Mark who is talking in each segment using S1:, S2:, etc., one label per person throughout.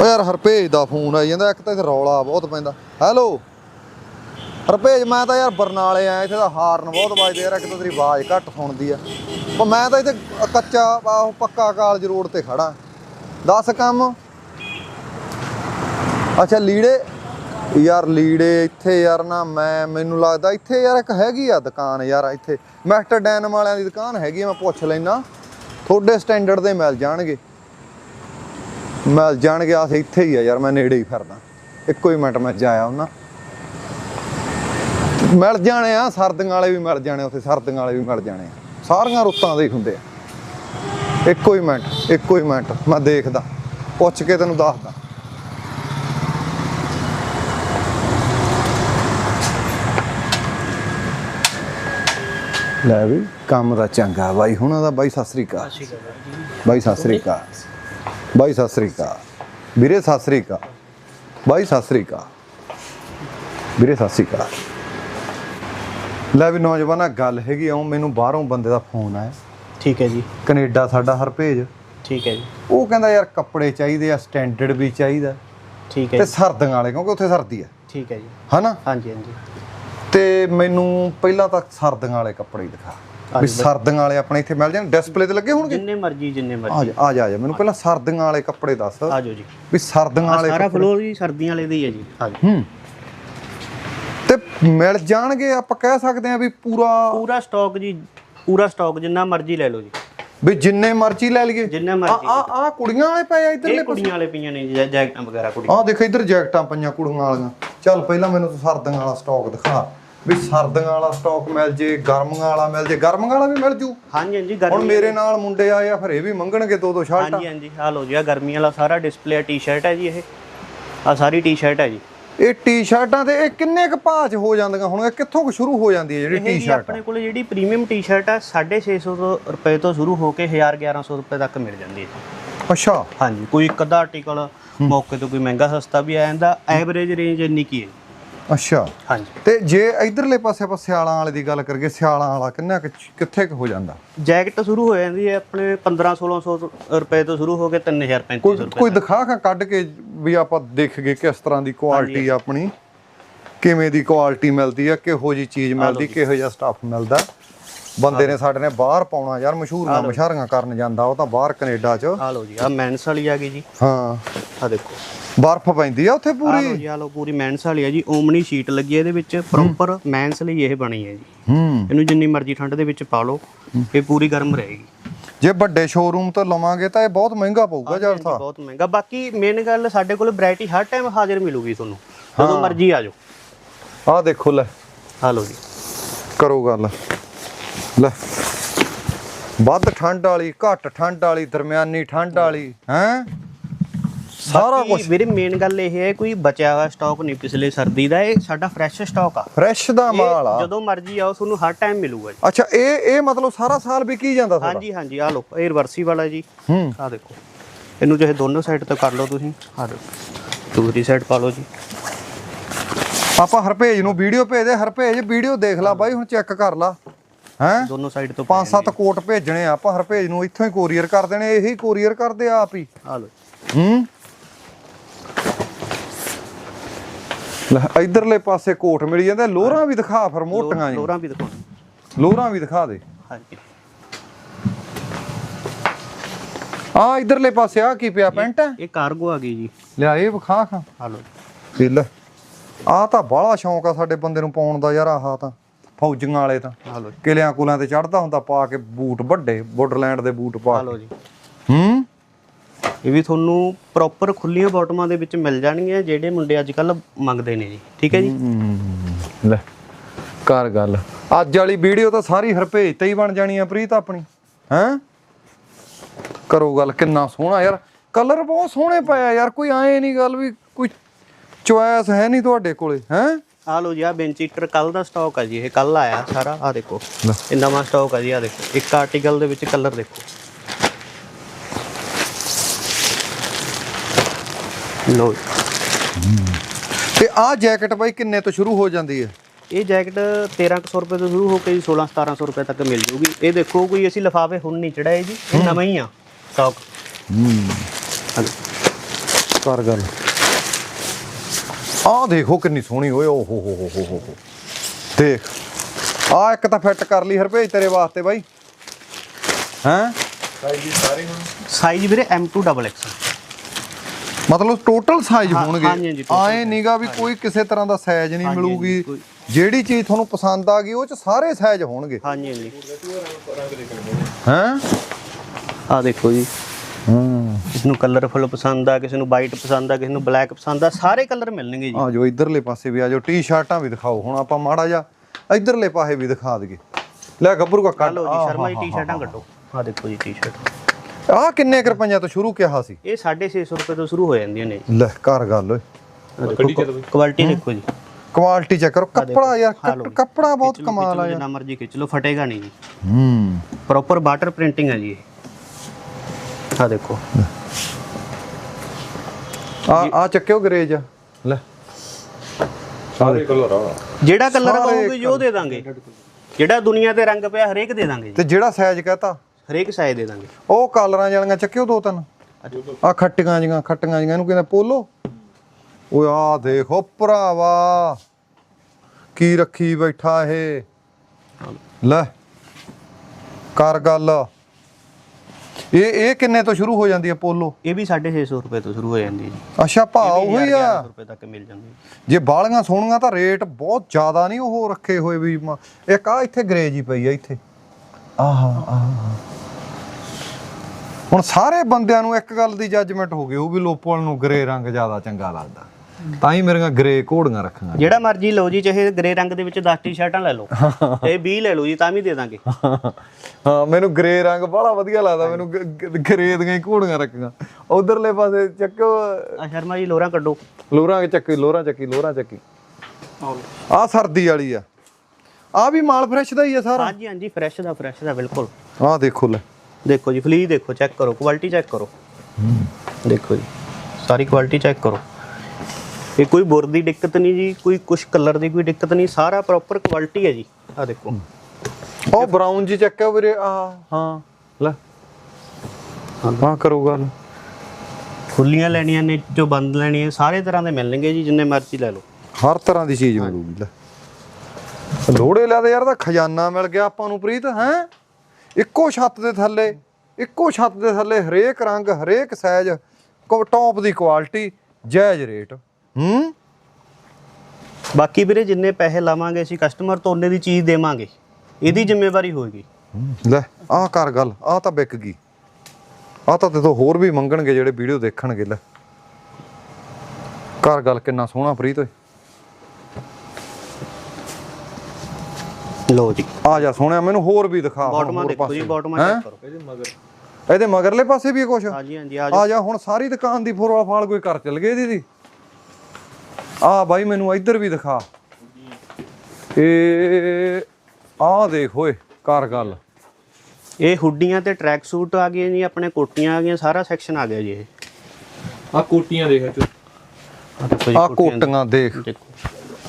S1: ਓ ਯਾਰ ਹਰਪੇਜ ਦਾ ਫੋਨ ਆਈ ਜਾਂਦਾ, ਇੱਕ ਤਾਂ ਇੱਥੇ ਰੌਲਾ ਬਹੁਤ ਪੈਂਦਾ। ਹੈਲੋ ਹਰਪੇਜ, ਮੈਂ ਤਾਂ ਯਾਰ ਬਰਨਾਲੇ ਆਇਆ, ਇੱਥੇ ਦਾ ਹਾਰਨ ਬਹੁਤ ਵੱਜਦੇ ਯਾਰ, ਇੱਕ ਤਾਂ ਤੇਰੀ ਆਵਾਜ਼ ਘੱਟ ਸੁਣਦੀ ਆ। ਪਰ ਮੈਂ ਤਾਂ ਇੱਥੇ ਕੱਚਾ, ਆਹ ਪੱਕਾ ਕਾਲਜ ਰੋਡ ਤੇ ਖੜਾ। ਦੱਸ ਕੰਮ? ਅੱਛਾ, ਲੀੜੇ? ਯਾਰ ਲੀੜੇ ਇੱਥੇ ਯਾਰ ਨਾ, ਮੈਂ, ਮੈਨੂੰ ਲੱਗਦਾ ਇੱਥੇ ਯਾਰ ਇੱਕ ਹੈਗੀ ਆ ਦੁਕਾਨ ਯਾਰ ਇੱਥੇ। ਮੈਸਟਰ ਡੈਨਮ ਵਾਲਿਆਂ ਦੀ ਦੁਕਾਨ ਹੈਗੀ ਆ, ਮੈਂ ਪੁੱਛ ਲੈਣਾ ਤੁਹਾਡੇ ਸਟੈਂਡਰਡ ਦੇ ਮਿਲ ਜਾਣਗੇ। ਮਿਲ ਜਾਣਗੇ ਆਸ ਇੱਥੇ ਹੀ ਆ ਯਾਰ ਮੈਂ ਨੇੜੇ ਹੀ ਫਿਰਦਾ। ਇੱਕੋ ਹੀ ਮਿੰਟ ਮੈਂ ਜਾਇਆ ਉਹਨਾਂ ਮਿਲ ਜਾਣੇ ਆ ਸਰਦੀਆਂ ਵਾਲੇ ਵੀ ਮਿਲ ਜਾਣੇ ਉੱਥੇ ਸਰਦੀਆਂ ਵਾਲੇ ਵੀ ਮਿਲ ਜਾਣੇ ਆ। ਸਾਰੀਆਂ ਰੁੱਤਾਂ ਦੇ ਹੀ ਹੁੰਦੇ ਆ। ਇੱਕੋ ਹੀ ਮਿੰਟ ਇੱਕੋ ਹੀ ਮਿੰਟ ਮੈਂ ਦੇਖਦਾ ਪੁੱਛ ਕੇ ਤੈਨੂੰ ਦੱਸਦਾ। ਲੈ ਵੀ ਕੰਮ ਦਾ ਚੰਗਾ ਬਾਈ ਹੁਣਾਂ ਦਾ ਬਾਈ ਸਤਿ ਸ੍ਰੀ ਅਕਾਲ। ਬਾਈ ਸਤਿ ਸ੍ਰੀ ਅਕਾਲ। ਬਾਈ ਸਤਿ ਸ੍ਰੀ ਅਕਾਲ। ਵੀਰੇ ਸਤਿ ਸ੍ਰੀ ਅਕਾਲ। ਬਾਈ ਸਤਿ ਸ੍ਰੀ ਅਕਾਲ। ਵੀਰੇ ਸਤਿ ਸ੍ਰੀ ਅਕਾਲ। ਲੈ ਵੀ ਨੌਜਵਾਨਾ ਗੱਲ ਹੈਗੀ ਆ ਮੈਨੂੰ ਬਾਹਰੋਂ ਬੰਦੇ ਦਾ ਫੋਨ ਆਇਆ।
S2: ਠੀਕ ਹੈ ਜੀ।
S1: ਕੈਨੇਡਾ ਸਾਡਾ ਹਰਪੇਜ
S2: ਠੀਕ ਹੈ ਜੀ।
S1: ਉਹ ਕਹਿੰਦਾ ਯਾਰ ਕੱਪੜੇ ਚਾਹੀਦੇ ਆ ਸਟੈਂਡਰਡ ਵੀ ਚਾਹੀਦਾ।
S2: ਠੀਕ ਹੈ
S1: ਤੇ ਸਰਦੀਆਂ ਵਾਲੇ ਕਿਉਂਕਿ ਉੱਥੇ ਸਰਦੀ ਆ
S2: ਠੀਕ ਹੈ ਜੀ।
S1: ਹਨਾ?
S2: ਹਾਂਜੀ ਹਾਂਜੀ।
S1: ਤੇ ਮੈਨੂੰ ਪਹਿਲਾਂ ਤਾਂ ਸਰਦੀਆਂ ਵਾਲੇ ਕੱਪੜੇ ਹੀ ਦਿਖਾ। ਵੀ। ਸਰਦੀਆਂ ਵਾਲੇ ਆਪਣੇ ਇੱਥੇ ਮਿਲ ਜਾਣ ਡਿਸਪਲੇ ਤੇ ਲੱਗੇ ਹੋਣਗੇ?
S2: ਜਿੰਨੇ ਮਰਜ਼ੀ ਜਿੰਨੇ ਮਰਜ਼ੀ।
S1: ਆ ਜਾ ਆ ਜਾ ਮੈਨੂੰ ਪਹਿਲਾਂ ਸਰਦੀਆਂ ਵਾਲੇ ਕੱਪੜੇ ਦੱਸ।
S2: ਆ ਜਾਓ ਜੀ।
S1: ਵੀ ਸਰਦੀਆਂ ਵਾਲੇ
S2: ਸਾਰਾ ਫਲੋਰ ਜੀ ਸਰਦੀਆਂ ਵਾਲੇ ਦਾ ਹੀ ਹੈ ਜੀ। ਜਾਓ।
S1: ਹੂੰ। ਤੇ ਮਿਲ ਜਾਣਗੇ ਆਪਾਂ ਕਹਿ ਸਕਦੇ ਆ ਵੀ ਪੂਰਾ
S2: ਪੂਰਾ ਸਟਾਕ ਜੀ ਪੂਰਾ ਸਟਾਕ ਜਿੰਨਾ ਮਰਜ਼ੀ ਲੈ ਲਓ ਜੀ।
S1: ਵੀ ਜਿੰਨੇ ਮਰਜ਼ੀ ਲੈ ਲਈਏ।
S2: ਜਿੰਨੇ ਮਰਜ਼ੀ
S1: ਆ ਆ ਕੁੜੀਆਂ ਵਾਲੇ ਪਏ ਆ ਇਧਰਲੇ
S2: ਕੁੜੀਆਂ ਵਾਲੇ ਪਈਆਂ ਨੇ ਜੈਕਟਾਂ ਵਗੈਰਾ ਕੁੜੀਆਂ।
S1: ਆ ਦੇਖ ਇਧਰ ਜੈਕਟਾਂ ਪਈਆਂ ਕੁੜੀਆਂ ਵਾਲੀਆਂ। ਚੱਲ ਪਹਿਲਾਂ ਮੈਨੂੰ ਸਰਦੀਆਂ ਵਾਲਾ ਸਟਾਕ ਦਿਖਾ। ਵੀ ਸਰਦੀਆਂ ਵਾਲਾ ਸਟਾਕ ਮਿਲ ਜੇ ਗਰਮੀਆਂ ਵਾਲਾ ਮਿਲ ਜੇ ਗਰਮੀਆਂ ਵਾਲਾ ਵੀ ਮਿਲ ਜੂ।
S2: ਹਾਂਜੀ ਹਾਂਜੀ
S1: ਹੁਣ ਮੇਰੇ ਨਾਲ ਮੁੰਡੇ ਆਏ ਆ ਫਿਰ ਇਹ ਵੀ ਮੰਗਣਗੇ ਦੋ ਦੋ ਸ਼ਰਟਾਂ।
S2: ਹਾਂਜੀ ਹਾਂਜੀ ਆ ਲਓ ਜੀ ਆ ਗਰਮੀ ਵਾਲਾ ਸਾਰਾ ਡਿਸਪਲੇ ਟੀ-ਸ਼ਰਟ ਹੈ ਜੀ ਇਹ। ਆ ਸਾਰੀ ਟੀ-ਸ਼ਰਟ ਹੈ ਜੀ।
S1: ਇਹ ਟੀ-ਸ਼ਰਟਾਂ ਤੇ ਇਹ ਕਿੰਨੇ ਕੁ ਭਾਅ ਚ ਹੋ ਜਾਂਦੀਆਂ ਹੁਣ ਕਿੱਥੋਂ ਕੁ ਸ਼ੁਰੂ ਹੋ ਜਾਂਦੀ ਹੈ ਜਿਹੜੀ ਟੀ-ਸ਼ਰਟ
S2: ਆਪਣੇ ਕੋਲ ਜਿਹੜੀ ਪ੍ਰੀਮੀਅਮ ਟੀ-ਸ਼ਰਟ ਹੈ 650 ਤੋਂ ਰੁਪਏ ਤੋਂ ਸ਼ੁਰੂ ਹੋ ਕੇ 1000 1100 ਰੁਪਏ ਤੱਕ ਮਿਲ ਜਾਂਦੀ ਹੈ
S1: ਅੱਛਾ।
S2: ਹਾਂਜੀ ਕੋਈ ਇੱਕ ਅੱਧਾ ਆਰਟੀਕਲ ਮੌਕੇ ਤੋਂ ਕੋਈ ਮਹਿੰਗਾ ਸਸਤਾ ਵੀ ਆ ਜਾਂਦਾ। ਐਵਰੇਜ ਰੇਂਜ ਇੰਨੀ ਕੀ ਹੈ।
S1: ਅੱਛਾ।
S2: ਹਾਂਜੀ।
S1: ਤੇ ਜੇ ਇਧਰਲੇ ਪਾਸੇ ਆਪਾਂ ਸਿਆਲਾਂ ਵਾਲੇ ਦੀ ਗੱਲ ਕਰੀਏ ਸਿਆਲਾਂ ਵਾਲਾ ਕਿੰਨਾ ਕੁ ਕਿੱਥੇ ਕੁ ਹੋ ਜਾਂਦਾ?
S2: ਜੈਕਟ ਸ਼ੁਰੂ ਹੋ ਜਾਂਦੀ ਹੈ ਆਪਣੇ 15 1600 ਰੁਪਏ ਤੋਂ ਸ਼ੁਰੂ ਹੋ ਕੇ 3000
S1: ਕੋਈ
S2: 3500 ਰੁਪਏ
S1: ਕੋਈ ਦਿਖਾ ਖਾਂ ਕੱਢ ਕੇ ਵੀ ਆਪਾਂ ਦੇਖ ਗਏ ਕਿਸ ਤਰ੍ਹਾਂ ਦੀ ਕੁਆਲਿਟੀ ਆਪਣੀ ਕਿਵੇਂ ਦੀ ਕੁਆਲਿਟੀ ਮਿਲਦੀ ਆ ਕਿਹੋ ਜੀ ਚੀਜ਼ ਮਿਲਦੀ ਕਿਹੋ ਜਿਹਾ ਸਟਾਫ ਮਿਲਦਾ। ਬੰਦੇ ਨੇ ਸਾਡੇ ਨੇ ਬਾਹਰ ਪਾਉਣਾ ਯਾਰ ਮਸ਼ਹੂਰੀਆਂ ਮਸ਼ਹਰੀਆਂ ਕਰਨ ਜਾਂਦਾ ਉਹ ਤਾਂ ਬਾਹਰ ਕੈਨੇਡਾ 'ਚ।
S2: ਆ ਲਓ ਜੀ ਆ ਮੈਂਸ ਵਾਲੀ ਆ ਗਈ ਜੀ।
S1: ਹਾਂ।
S2: ਆ ਦੇਖੋ।
S1: ਬਰਫ਼ ਪੈਂਦੀ ਆ ਉੱਥੇ
S2: ਆ ਲਓ
S1: ਪੂਰੀ
S2: ਜੀ ਆ ਲਓ ਪੂਰੀ ਮੈਂਸ ਵਾਲੀ ਆ ਜੀ। ਓਮਨੀ ਸ਼ੀਟ ਲੱਗੀ ਹੈ ਇਹਦੇ ਵਿੱਚ। ਪ੍ਰੋਪਰ ਮੈਂਸ ਲਈ ਇਹ ਬਣੀ ਹੈ ਜੀ।
S1: ਹੂੰ।
S2: ਇਹਨੂੰ ਜਿੰਨੀ ਮਰਜ਼ੀ ਠੰਡ ਦੇ ਵਿੱਚ ਪਾ ਲਓ ਇਹ ਪੂਰੀ ਗਰਮ ਰਹੇਗੀ।
S1: ਜੇ ਵੱਡੇ ਸ਼ੋਰੂਮ ਤੋਂ ਲਵਾਂਗੇ ਤਾਂ ਇਹ ਬਹੁਤ ਮਹਿੰਗਾ ਪਊਗਾ ਜਲ
S2: ਹਾਂਜੀ, ਬਹੁਤ ਮਹਿੰਗਾ। ਬਾਕੀ ਮੇਨ ਗੱਲ ਸਾਡੇ ਕੋਲ ਵੈਰਾਈਟੀ ਹਰ ਟਾਈਮ ਹਾਜ਼ਰ ਮਿਲੂਗੀ ਤੁਹਾਨੂੰ। ਜਦੋਂ ਮਰਜ਼ੀ ਆ ਜਾਓ।
S1: ਆਹ ਦੇਖੋ ਲੈ।
S2: ਆ ਲਓ ਜੀ।
S1: ਕਰੋ ਗੱਲ। ਲੈ। ਵੱਧ ਠੰਡ ਵਾਲੀ ਘੱਟ ਠੰਡ ਵਾਲੀ ਦਰਮਿਆਨੀ ਠੰਡ ਵਾਲੀ ਹੈ? ਸਾਰਾ ਕੁਝ
S2: ਵੀਰੇ ਮੇਨ ਗੱਲ ਇਹ ਹੈ ਕੋਈ ਬਚਿਆ ਹੋਇਆ ਸਟਾਕ ਨਹੀਂ ਪਿਛਲੇ ਸਰਦੀ ਦਾ ਇਹ ਸਾਡਾ ਫਰੈਸ਼ ਸਟਾਕ ਆ।
S1: ਫਰੈਸ਼ ਦਾ ਮਾਲ ਆ।
S2: ਜਦੋਂ ਮਰਜ਼ੀ ਆਓ ਤੁਹਾਨੂੰ ਹਰ ਟਾਈਮ ਮਿਲੂਗਾ ਜੀ।
S1: ਅੱਛਾ ਇਹ ਇਹ ਮਤਲਬ ਸਾਰਾ ਸਾਲ ਵਿਕੀ ਜਾਂਦਾ ਤੁਹਾਡਾ?
S2: ਹਾਂਜੀ ਹਾਂਜੀ ਆ ਲਓ ਇਹ ਰਿਵਰਸੀ ਵਾਲਾ ਜੀ।
S1: ਹੂੰ।
S2: ਆ ਦੇਖੋ ਇਹਨੂੰ ਚਾਹੇ ਦੋਨੋਂ ਸਾਈਡ ਤੋਂ ਕਰ ਲਓ ਤੁਸੀਂ। ਆ ਦੇਖੋ ਦੂਸਰੀ ਸਾਈਡ ਪਾ ਲਓ ਜੀ।
S1: ਆਪਾਂ ਹਰਪੇਜ ਨੂੰ ਵੀਡੀਓ ਭੇਜਦੇ ਹਰਪੇਜ ਵੀਡੀਓ ਦੇਖ ਲੈ ਬਾਈ ਹੁਣ ਚੈੱਕ ਕਰ ਲਾ। ਹੈ?
S2: ਦੋਨੋਂ ਸਾਈਡ ਤੋਂ
S1: ਪੰਜ ਸੱਤ ਕੋਟ ਭੇਜਣੇ ਆ ਆਪਾਂ ਹਰਪੇਜ ਨੂੰ ਇੱਥੋਂ ਹੀ ਕੋਰੀਅਰ ਕਰ ਦੇਣੇ ਇਹੀ ਕੋਰੀਅਰ ਕਰਦੇ ਆ ਆਪ ਹੀ।
S2: ਆ ਲਓ।
S1: ਹੂੰ? ਲੈ ਇਧਰਲੇ ਪਾਸੇ ਕੋਟ ਮਿਲ ਜਾਂਦੇ ਲੋਹਰਾਂ ਵੀ ਦਿਖਾ ਫਿਰ ਮੋਟੀਆਂ ਜੀ
S2: ਲੋਰਾਂ ਵੀ ਦਿਖਾਉਣਾ
S1: ਲੋਹਰਾਂ ਵੀ ਦਿਖਾ ਦੇ।
S2: ਹਾਂਜੀ।
S1: ਆ ਇਧਰਲੇ ਪਾਸੇ ਆ ਕੀ ਪਿਆ ਪੈਂਟ ਹੈ?
S2: ਇਹ ਕਾਰਗੋ ਆ ਗਈ ਜੀ।
S1: ਲਿਆ ਇਹ ਵਿਖਾ ਖਾਂ। ਇਹ ਲੈ ਆ ਤਾਂ ਬਾਹਲਾ ਸ਼ੌਂਕ ਆ ਸਾਡੇ ਬੰਦੇ ਨੂੰ ਪਾਉਣ ਦਾ ਯਾਰ ਆਹ ਤਾਂ। ਫੌਜੀਆਂ ਵਾਲੇ ਤਾਂ।
S2: ਆ ਲਓ
S1: ਕਿਲਿਆਂ ਕੁਲਾਂ ਤੇ ਚੜਦਾ ਹੁੰਦਾ ਪਾ ਕੇ ਬੂਟ ਵੱਡੇ ਬਾਰਡਰਲੈਂਡ ਦੇ ਬੂਟ ਪਾ
S2: ਆ ਲਓ ਜੀ।
S1: ਹੂੰ?
S2: ਇਹ ਵੀ ਤੁਹਾਨੂੰ ਪ੍ਰੋਪਰ ਖੁੱਲੀਆਂ ਬਾਟਮਾਂ ਦੇ ਵਿੱਚ ਮਿਲ ਜਾਣਗੀਆਂ ਜਿਹੜੇ ਮੁੰਡੇ ਅੱਜ ਕੱਲ ਮੰਗਦੇ ਨੇ ਜੀ। ਠੀਕ ਹੈ ਜੀ?
S1: ਲੈ ਕਰ ਗੱਲ। ਅੱਜ ਵਾਲੀ ਵੀਡੀਓ ਤਾਂ ਸਾਰੀ ਹਰਪੇਜ ਤੇ ਹੀ ਬਣ ਜਾਣੀ ਆ ਪ੍ਰੀਤ ਆਪਣੀ। ਹੈਂ? ਕਰੋ ਗੱਲ ਕਿੰਨਾ ਸੋਹਣਾ ਯਾਰ। ਕਲਰ ਬਹੁਤ ਸੋਹਣੇ ਪਿਆ ਯਾਰ ਕੋਈ ਐ ਨਹੀਂ ਗੱਲ ਵੀ ਕੋਈ ਚੁਆਇਸ ਹੈ ਨਹੀਂ ਤੁਹਾਡੇ ਕੋਲੇ ਹੈਂ?
S2: ਆ ਲਓ ਜੀ ਆ ਬੈਂਚ ਹੀਟਰ ਕੱਲ ਦਾ ਸਟਾਕ ਆ ਜੀ ਇਹ ਕੱਲ ਆਇਆ ਸਾਰਾ ਆ ਦੇਖੋ।
S1: ਲੈ।
S2: ਇਹ ਨਵਾਂ ਸਟਾਕ ਆ ਜੀ ਆ ਦੇਖੋ। ਇੱਕ ਆਰਟੀਕਲ ਦੇ ਵਿੱਚ ਕਲਰ ਦੇਖੋ। ਲੋ
S1: ਤੇ ਆਹ ਜੈਕਟ ਬਾਈ ਕਿੰਨੇ ਤੋਂ ਸ਼ੁਰੂ ਹੋ ਜਾਂਦੀ ਹੈ?
S2: ਇਹ ਜੈਕਟ 1300 ਰੁਪਏ ਤੋਂ ਸ਼ੁਰੂ ਹੋ ਕੇ ਜੀ 16 1700 ਰੁਪਏ ਤੱਕ ਮਿਲ ਜੂਗੀ। ਇਹ ਦੇਖੋ ਕੋਈ ਅਸੀਂ ਲਿਫਾਫੇ ਹੁਣ ਨਹੀਂ ਚੜਾਏ ਜੀ ਇਹ ਨਵਾਂ ਹੀ ਆ ਸਟਾਕ
S1: ਹੂੰ। ਕਰ ਗੱਲ। ਆਹ ਦੇਖੋ ਕਿੰਨੀ ਸੋਹਣੀ ਓਏ ਓ ਹੋ ਹੋ ਹੋ ਹੋ। ਦੇਖ। ਆ ਇੱਕ ਤਾਂ ਫਿੱਟ ਕਰ ਲਈ ਹਰਪੇਜ ਤੇਰੇ ਵਾਸਤੇ ਬਾਈ। ਹੈਂ?
S2: ਸਾਈਜ਼ ਵੀਰੇ M2 ਡਬਲ
S1: ਮਤਲਬ ਟੋਟਲ ਸਾਈਜ਼
S2: ਹਾਂ,
S1: ਹੋਣਗੇ।
S2: ਹਾਂਜੀ, ਹਾਂਜੀ, total
S1: ਆਏ ਨਹੀਂਗਾ ਵੀ ਕੋਈ ਕਿਸੇ ਤਰ੍ਹਾਂ ਦਾ ਸਾਈਜ਼ ਨਹੀਂ
S2: ਹਾਂਜੀ,
S1: ਮਿਲੂਗੀ।
S2: ਕੋਈ-
S1: ਜਿਹੜੀ ਚੀਜ਼ ਤੁਹਾਨੂੰ ਪਸੰਦ ਆ ਗਈ ਉਹ ਚ ਸਾਰੇ ਸਾਈਜ਼ ਹੋਣਗੇ।
S2: ਹਾਂਜੀ ਹਾਂਜੀ।
S1: ਹੈਂ?
S2: ਆ ਦੇਖੋ ਜੀ।
S1: ਹੂੰ।
S2: ਕਿਸੇ ਨੂੰ ਕਲਰਫੁਲ ਪਸੰਦ ਆ ਕਿਸੇ ਨੂੰ ਵਾਈਟ ਪਸੰਦ ਆ ਕਿਸੇ ਨੂੰ ਬਲੈਕ ਪਸੰਦ ਆ ਸਾਰੇ ਕਲਰ ਮਿਲਣਗੇ ਜੀ।
S1: ਆ ਜੋ ਇਧਰਲੇ ਪਾਸੇ ਵੀ ਆ ਜੋ ਟੀ-ਸ਼ਰਟਾਂ ਵੀ ਦਿਖਾਓ। ਹੁਣ ਆਪਾਂ ਮਾੜਾ ਜਾ ਇਧਰਲੇ ਪਾਸੇ ਵੀ ਦਿਖਾ ਦਈਏ। ਲੈ ਗੱਭਰੂ ਕਾ ਕੱਢ
S2: ਲਓ ਜੀ ਸ਼ਰਮਾ ਜੀ ਟੀ-ਸ਼ਰਟਾਂ ਕੱਟੋ। ਆ ਦੇਖੋ ਜੀ ਟੀ-ਸ਼ਰਟ
S1: ਆ ਕਿੰਨੇ ਕੁ ਰੁਪਈਆਂ ਤੋਂ ਸ਼ੁਰੂ ਕਿਹਾ ਸੀ?
S2: ਇਹ 650 ਰੁਪਏ ਤੋਂ ਸ਼ੁਰੂ ਹੋ ਜਾਂਦੀਆਂ ਨੇ ਜੀ।
S1: ਲੈ ਕਰ ਗੱਲ ਓਏ।
S2: ਆਹ ਦੇਖੋ ਕੁਆਲਿਟੀ ਦੇਖੋ ਜੀ।
S1: ਕੁਆਲਿਟੀ ਚੈੱਕ ਕਰੋ। ਕੱਪੜਾ ਯਾਰ ਕੱਪ-। ਕੱਪੜਾ ਬਹੁਤ ਕਮਾਲ ਆ ਯਾਰ।
S2: ਜਿੰਨਾ ਮਰਜ਼ੀ ਖਿੱਚ ਲਓ ਫਟੇਗਾ ਨਹੀਂ ਜੀ।
S1: ਹੂੰ।
S2: ਪ੍ਰੋਪਰ ਵਾਟਰ ਪ੍ਰਿੰਟਿੰਗ ਹੈ ਜੀ ਇਹ। ਆ ਦੇਖੋ।
S1: ਆ ਆ ਚੱਕਿਓ ਗਰੇਜ। ਲੈ।
S3: ਸਾਰੇ ਕਲਰ ਆ
S2: ਜਿਹੜਾ ਕਲਰ ਕਹੋਗੇ ਜੀ ਉਹ ਦੇ ਦਾਂਗੇ। ਜਿਹੜਾ ਦੁਨੀਆ ਤੇ ਰੰਗ ਪਿਆ ਹਰੇਕ ਦੇ ਦਾਂਗੇ
S1: ਤੇ ਜਿਹੜਾ ਸਾਈਜ਼ ਕਹਤਾ?
S2: ਹਰੇਕ ਸਾਈਜ਼ ਦੇ ਦਾਂਗੇ।
S1: ਉਹ ਕਾਲਰਾਂ ਵਾਲੀਆਂ ਚੱਕਿਓ ਦੋ ਤਿੰਨ। ਆ ਖੱਟੀਆਂ ਜੀਆਂ ਖੱਟੀਆਂ ਜੀਆਂ ਇਹਨੂੰ ਕਹਿੰਦੇ ਪੋਲੋ। ਓਏ ਆ ਦੇਖੋ ਭਰਾਵਾ ਕੀ ਰੱਖੀ ਬੈਠਾ ਇਹ। ਲੈ ਕਰ ਗੱਲ। ਇਹ ਇਹ ਕਿੰਨੇ ਤੋਂ ਸ਼ੁਰੂ ਹੋ ਜਾਂਦੀ ਹੈ ਪੋਲੋ?
S2: ਇਹ ਵੀ 650 ਰੁਪਏ ਤੋਂ ਸ਼ੁਰੂ ਹੋ ਜਾਂਦੀ ਹੈ ਜੀ।
S1: ਅੱਛਾ ਭਾ
S2: ਇਹ ਵੀ
S1: ਉਹੀ
S2: 1100
S1: ਆ
S2: ਰੁਪਏ ਤੱਕ ਮਿਲ ਜਾਂਦੀ ਹੈ।
S1: ਜੇ ਬਾਲੀਆਂ ਸੋਹਣੀਆਂ ਤਾਂ ਰੇਟ ਬਹੁਤ ਜ਼ਿਆਦਾ ਨਹੀਂ ਉਹ ਰੱਖੇ ਹੋਏ ਵੀ ਮ- ਇੱਕ ਆ ਇੱਥੇ ਗਰੇਜ ਹੀ ਪਈ ਆ ਇੱਥੇ। ਆਹਾ ਆਹਾ ਹੁਣ ਸਾਰੇ ਬੰਦਿਆਂ ਨੂੰ ਇੱਕ ਗੱਲ ਦੀ ਜੱਜਮੈਂਟ ਹੋ ਗਈ ਉਹ ਵੀ ਲੋਪਲ ਨੂੰ ਗ੍ਰੇ ਰੰਗ ਜ਼ਿਆਦਾ ਚੰਗਾ ਲੱਗਦਾ। ਤਾਂ ਹੀ ਮੇਰੀਆਂ ਗ੍ਰੇ ਘੋੜੀਆਂ ਰੱਖੀਆਂ
S2: ਜਿਹੜਾ ਮਰਜ਼ੀ ਲਓ ਜੀ ਚਾਹੇ ਗ੍ਰੇ ਰੰਗ ਦੇ ਵਿੱਚ 10 ਟੀ-ਸ਼ਰਟਾਂ ਲੈ ਲਓ। ਤੇ 20 ਲੈ ਲਓ ਜੀ ਤਾਂ ਵੀ ਦੇ ਦਾਂਗੇ।
S1: ਹਾਂ ਮੈਨੂੰ ਗ੍ਰੇ ਰੰਗ ਬੜਾ ਵਧੀਆ ਲੱਗਦਾ ਮੈਨੂੰ ਗ੍ਰੇ ਦੀਆਂ ਹੀ ਘੋੜੀਆਂ ਰੱਖੀਆਂ। ਉਧਰਲੇ ਪਾਸੇ ਚੱਕੋ।
S2: ਆ ਸ਼ਰਮਾ ਜੀ ਲੋਰਾ ਕੱਢੋ।
S1: ਲੋਰਾਂ ਚੱਕੀ ਲੋਰਾਂ ਚੱਕੀ ਲੋਰਾਂ ਚੱਕੀ। ਆ ਸਰਦੀ ਵਾਲੀ ਆ। ਆ ਵੀ ਮਾਲ ਫਰੈਸ਼ ਦਾ ਹੀ ਆ ਸਾਰਾ।
S2: ਹਾਂਜੀ ਹਾਂਜੀ ਫਰੈਸ਼ ਦਾ ਫਰੈਸ਼ ਦਾ ਬਿਲਕੁਲ।
S1: ਆ ਦੇਖੋ ਲੈ।
S2: ਦੇਖੋ ਜੀ ਫਲੀ ਦੇਖੋ ਚੈੱਕ ਕਰੋ ਕੁਆਲਿਟੀ ਚੈੱਕ ਕਰੋ। ਦੇਖੋ ਜੀ ਸਾਰੀ ਕੁਆਲਿਟੀ ਚੈੱਕ ਕਰੋ। ਇਹ ਕੋਈ ਬੁਰ ਦੀ ਦਿੱਕਤ ਨਹੀਂ ਜੀ ਕੋਈ ਕੁਝ ਕਲਰ ਦੀ ਕੋਈ ਦਿੱਕਤ ਨਹੀਂ ਸਾਰਾ ਪ੍ਰੋਪਰ ਕੁਆਲਿਟੀ ਹੈ ਜੀ। ਆ ਦੇਖੋ।
S1: ਉਹ ਬਰਾਊਨ ਜੀ ਚੱਕਿਆ ਵੀਰੇ ਆ ਹਾਂ। ਲੈ। ਹਾਂ ਕਰੋ ਗੱਲ
S2: ਖੁੱਲੀਆਂ ਲੈਣੀਆਂ ਨੇ ਜੋ ਬੰਦ ਲੈਣੀਆਂ ਸਾਰੇ ਤਰ੍ਹਾਂ ਦੇ ਮਿਲਣਗੇ ਜੀ ਜਿੰਨੇ ਮਰਜ਼ੀ ਲੈ ਲਓ।
S1: ਹਰ ਤਰ੍ਹਾਂ ਦੀ ਚੀਜ਼ ਮਿਲੂਗੀ ਲੈ। ਲੋੜੇ ਲੈ ਦੇ ਯਾਰ ਦਾ ਖਜ਼ਾਨਾ ਮਿਲ ਗਿਆ ਆਪਾਂ ਨੂੰ ਪ੍ਰੀਤ ਹੈ? ਇੱਕੋ ਛੱਤ ਦੇ ਥੱਲੇ ਇੱਕੋ ਛੱਤ ਦੇ ਥੱਲੇ ਹਰੇਕ ਰੰਗ ਹਰੇਕ ਸਾਈਜ਼ ਟੌਪ ਦੀ ਕੁਆਲਿਟੀ ਜਾਇਜ਼ ਰੇਟ ਹੂੰ?
S2: ਬਾਕੀ ਵੀਰੇ ਜਿੰਨੇ ਪੈਸੇ ਲਾਵਾਂਗੇ ਅਸੀਂ ਕਸਟਮਰ ਤੋਂ ਉਹਨੇ ਦੀ ਚੀਜ਼ ਦੇਵਾਂਗੇ। ਇਹਦੀ ਜ਼ਿੰਮੇਵਾਰੀ ਹੋਏਗੀ।
S1: ਲੈ ਆਹ ਕਰ ਗੱਲ ਆਹ ਤਾਂ ਵਿਕ ਗਈ। ਆਹ ਤਾਂ ਤੇ ਤੋਂ ਹੋਰ ਵੀ ਮੰਗਣਗੇ ਜਿਹੜੇ ਵੀਡੀਓ ਦੇਖਣਗੇ ਲੈ। ਕਰ ਗੱਲ ਕਿੰਨਾ ਸੋਹਣਾ ਪ੍ਰੀਤ ਓਏ।
S2: ਲਓ ਜੀ।
S1: ਆ ਜਾ ਸੋਹਣਿਆ ਮੈਨੂੰ ਹੋਰ ਵੀ ਦਿਖਾ
S2: ਬਾਟਮਾਂ ਦੇਖੋ ਜੀ। ਬਾਟਮਾਂ? ਚੈੱਕ ਕਰੋ।
S3: ਇਹਦੇ ਮਗਰ।
S1: ਇਹਦੇ ਮਗਰਲੇ ਪਾਸੇ ਵੀ ਕੁਛ?
S2: ਹਾਂਜੀ ਹਾਂਜੀ ਆ
S1: ਆ ਜਾ ਹੁਣ ਸਾਰੀ ਦੁਕਾਨ ਦੀ ਫੋਰਵਾ ਫਾਲ ਕੋਈ ਕਰ ਚਲ ਗਏ ਦੀਦੀ ਆ ਬਾਈ ਮੈਨੂੰ ਇੱਧਰ ਵੀ ਦਿਖਾ। ਇਹ ਆ ਦੇਖ ਓਏ ਕਰ ਗੱਲ।
S2: ਇਹ ਹੁੱਡੀਆਂ ਤੇ ਟਰੈਕ ਸੂਟ ਆ ਗਏ ਜੀ ਆਪਣੇ ਕੋਟੀਆਂ ਆ ਗਈਆਂ ਸਾਰਾ ਸੈਕਸ਼ਨ ਆ ਗਿਆ ਜੀ ਇਹ।
S3: ਆ ਕੋਟੀਆਂ ਦੇਖ ਇੱਥੇ।
S2: ਆ ਦੇਖੋ ਜੀ
S1: ਆ
S2: ਕੋਟੀਆਂ
S1: ਦੇਖ।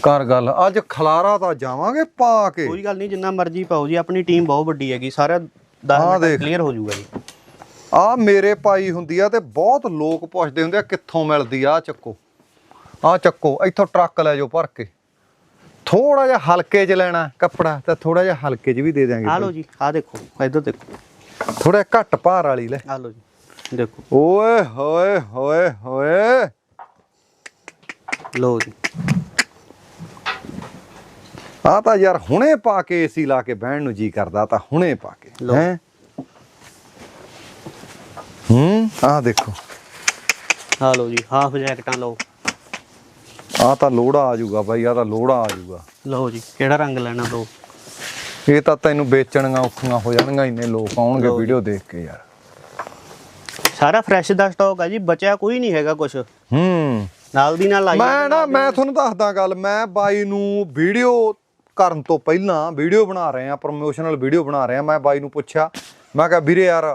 S1: ਕਰ ਗੱਲ ਅੱਜ ਖਲਾਰਾ ਤਾਂ ਜਾਵਾਂਗੇ ਪਾ ਕੇ।
S2: ਕੋਈ ਗੱਲ ਨਹੀਂ ਜਿੰਨਾ ਮਰਜ਼ੀ ਪਾਓ ਜੀ ਆਪਣੀ ਟੀਮ ਬਹੁਤ ਵੱਡੀ ਹੈਗੀ ਸਾਰਾ 10
S1: ਆਹ
S2: ਮਿੰਟ
S1: ਦੇਖ।
S2: ਕਲੀਅਰ ਹੋ ਜਾਊਗਾ ਜੀ।
S1: ਆ ਮੇਰੇ ਪਾਈ ਹੁੰਦੀ ਆ ਤੇ ਬਹੁਤ ਲੋਕ ਪੁੱਛਦੇ ਹੁੰਦੇ ਆ ਕਿੱਥੋਂ ਮਿਲਦੀ ਆ ਆਹ ਚੱਕੋ। ਆ ਚੱਕੋ ਇੱਥੋਂ ਟਰੱਕ ਲੈ ਜਾਓ ਭਰ ਕੇ। ਥੋੜਾ ਜਿਹਾ ਹਲਕੇ ਚ ਲੈਣਾ ਕੱਪੜਾ ਤੇ ਥੋੜਾ ਜਿਹਾ ਹਲਕੇ ਚ ਵੀ ਦੇ
S2: ਆ
S1: ਦਿਆਂਗੇ
S2: ਲਓ ਜੀ ਆ ਦੇਖੋ ਇੱਧਰ ਦੇਖੋ।
S1: ਥੋੜਾ ਘੱਟ ਭਾਰ ਵਾਲੀ ਲੈ।
S2: ਆ ਲਓ ਜੀ ਦੇਖੋ।
S1: ਓਏ ਹੋਏ ਹੋਏ ਹੋਏ।
S2: ਲਓ ਜੀ।
S1: ਆ ਤਾਂ ਯਾਰ ਹੁਣੇ ਪਾ ਕੇ ਏਸੀ ਲਾ ਕੇ ਬਹਿਣ ਨੂੰ ਜੀ ਕਰਦਾ ਤਾਂ ਹੁਣੇ ਪਾ ਕੇ। ਹੈ? ਹੂੰ ਆ ਦੇਖੋ।
S2: ਆ ਲਓ ਜੀ ਹਾਫ ਜੈਕਟਾਂ ਲਓ।
S1: ਆ ਤਾਂ ਲੋੜਾ ਆ ਜਾਊਗਾ ਬਾਈ ਆ ਤਾਂ ਲੋੜਾ ਆ ਜਾਊਗਾ।
S2: ਲਓ ਜੀ ਕਿਹੜਾ ਰੰਗ ਲੈਣਾ ਲਓ
S1: ਇਹ ਤਾਂ ਤੈਨੂੰ ਵੇਚਣੀਆਂ ਔਖੀਆਂ ਹੋ ਜਾਣਗੀਆਂ ਇੰਨੇ ਲੋਕ ਆਉਣਗੇ। ਵੀਡੀਓ ਦੇਖ ਕੇ ਯਾਰ।
S2: ਸਾਰਾ ਫਰੈਸ਼ ਦਾ ਸਟਾਕ ਹੈ ਜੀ ਬਚਿਆ ਕੋਈ ਨਹੀਂ ਹੈਗਾ ਕੁਝ
S1: ਹੂੰ।
S2: ਨਾਲ ਦੀ ਨਾਲ ਆਈ
S1: ਮੈਂ ਨਾ ਮੈਂ ਤੁਹਾਨੂੰ ਦੱਸਦਾ ਗੱਲ ਮੈਂ ਬਾਈ ਨੂੰ ਵੀਡੀਓ ਕਰਨ ਤੋਂ ਪਹਿਲਾਂ ਵੀਡੀਓ ਬਣਾ ਰਹੇ ਆ ਪ੍ਰੋਮੋਸ਼ਨਲ ਵੀਡੀਓ ਬਣਾ ਰਹੇ ਆ ਮੈਂ ਬਾਈ ਨੂੰ ਪੁੱਛਿਆ ਮੈਂ ਕਿਹਾ ਵੀਰੇ ਯਾਰ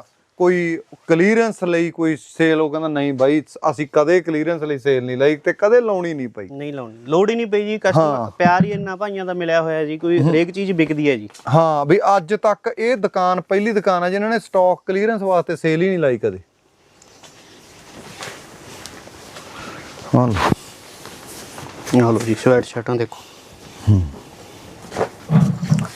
S1: ਕੋਈ ਕਲੀਅਰੈਂਸ ਲਈ ਕੋਈ ਸੇਲ ਉਹ ਕਹਿੰਦਾ ਨਹੀਂ ਬਾਈ ਅਸੀਂ ਕਦੇ ਕਲੀਅਰੈਂਸ ਲਈ ਸੇਲ ਨਹੀਂ ਲਈ ਤੇ ਕਦੇ ਲਾਉਣੀ ਨਹੀਂ ਪਈ।
S2: ਨਹੀਂ ਲਾਉਣੀ ਲੋੜ ਹੀ ਨਹੀਂ ਪਈ ਜੀ ਕਸਟਮਰ ਪਿਆਰ ਹੀ ਇੰਨਾ ਭਾਈਆਂ ਦਾ ਮਿਲਿਆ ਹੋਇਆ ਜੀ ਕੋਈ ਹਰੇਕ ਚੀਜ਼ ਵਿਕਦੀ ਹੈ ਜੀ।
S1: ਹਾਂ ਵੀ ਅੱਜ ਤੱਕ ਇਹ ਦੁਕਾਨ ਪਹਿਲੀ ਦੁਕਾਨ ਹੈ ਜਿਨ੍ਹਾਂ ਨੇ ਸਟਾਕ ਕਲੀਅਰੈਂਸ ਵਾਸਤੇ ਸੇਲ ਹੀ ਨਹੀਂ ਲਾਈ ਕਦੇ।
S2: ਆਹ ਲਓ ਜੀ ਸਵੈਟ ਸ਼ਰਟਾਂ ਦੇਖੋ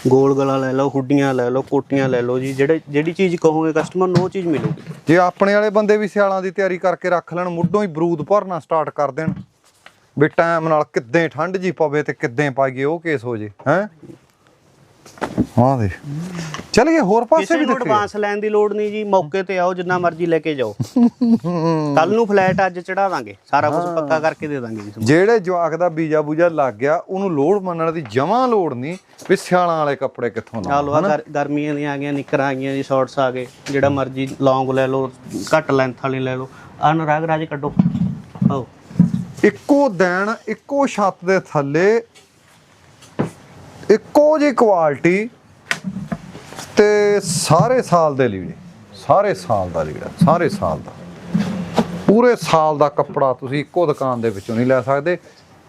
S2: ਗੋਲ ਗਲਾ ਲੈ ਲਓ, ਹੁੱਡੀਆਂ ਲੈ ਲਓ, ਕੋਟੀਆਂ ਲੈ ਲਓ ਜੀ, ਜਿਹੜੇ ਜਿਹੜੀ ਚੀਜ਼ ਕਹੋਗੇ ਕਸਟਮਰ ਨੂੰ ਉਹ ਚੀਜ਼ ਮਿਲੂਗੀ
S1: ਜੇ ਆਪਣੇ ਵਾਲੇ ਬੰਦੇ ਵੀ ਸਿਆਲਾਂ ਦੀ ਤਿਆਰੀ ਕਰਕੇ ਰੱਖ ਲੈਣ, ਮੁੱਢੋਂ ਹੀ ਬਰੂਦ ਭਰਨਾ ਸਟਾਰਟ ਕਰ ਦੇਣ। ਵੀ ਟਾਈਮ ਨਾਲ ਕਿੱਦਾਂ ਠੰਡ ਜੀ ਪਵੇ ਤੇ ਕਿੱਦਾਂ ਪਾਈਏ, ਉਹ ਕੇਸ ਹੋ ਜੇ, ਹੈ? ਹਾਂ ਦੇ ਚੱਲ ਗਏ ਹੋਰ ਪਾਸੇ
S2: ਕਿਸੇ
S1: ਵੀ
S2: ਨੂੰ ਐਡਵਾਂਸ ਲੈਣ ਦੀ ਲੋੜ ਨਹੀਂ ਜੀ ਮੌਕੇ ਤੇ ਆਓ ਜਿੰਨਾ ਮਰਜ਼ੀ ਲੈ ਕੇ ਜਾਓ। ਕੱਲ ਨੂੰ ਫਲੈਟ ਅੱਜ ਚੜਾ ਦਾਂਗੇ ਸਾਰਾ ਕੁਝ ਪੱਕਾ ਕਰਕੇ ਦੇ ਦਾਂਗੇ ਜੀ ਤੁਹਾਨੂੰ।
S1: ਜਿਹੜੇ ਜਵਾਕ ਦਾ ਬੀਜਾ ਬੂਜਾ ਲੱਗ ਗਿਆ ਉਹਨੂੰ ਲੋੜ ਮੰਨਣ ਦੀ ਜਮਾਂ ਲੋੜ ਨਹੀਂ ਵੀ ਸਿਆਲਾਂ ਵਾਲੇ ਕੱਪੜੇ ਕਿੱਥੋਂ
S2: ਆਹ
S1: ਲਾ
S2: ਲੋ ਆਹ ਗਰ- ਗਰਮੀਆਂ ਦੀਆਂ ਆ ਗਈਆਂ ਨਿੱਕਰਾਂ ਆ ਗਈਆਂ ਜੀ ਸ਼ਾਰਟਸ ਆ ਗਏ ਜਿਹੜਾ ਮਰਜ਼ੀ ਲੌਂਗ ਲੈ ਲਓ ਘੱਟ ਲੈਂਥ ਵਾਲੀ ਲੈ ਲਓ। ਆਹ ਨਰਾਗ ਰਾਜ ਕੱਢੋ। ਆਓ।
S1: ਇੱਕੋ ਦਿਨ ਇੱਕੋ ਛੱਤ ਦੇ ਥੱਲੇ ਇੱਕੋ ਜਿਹੀ ਕੁਆਲਿਟੀ ਤੇ ਸਾਰੇ ਸਾਲ ਦੇ ਲੀੜੇ ਸਾਰੇ ਸਾਲ ਦਾ ਲੀੜਾ ਸਾਰੇ ਸਾਲ ਦਾ। ਪੂਰੇ ਸਾਲ ਦਾ ਕੱਪੜਾ ਤੁਸੀਂ ਇੱਕੋ ਦੁਕਾਨ ਦੇ ਵਿੱਚੋਂ ਨਹੀਂ ਲੈ ਸਕਦੇ।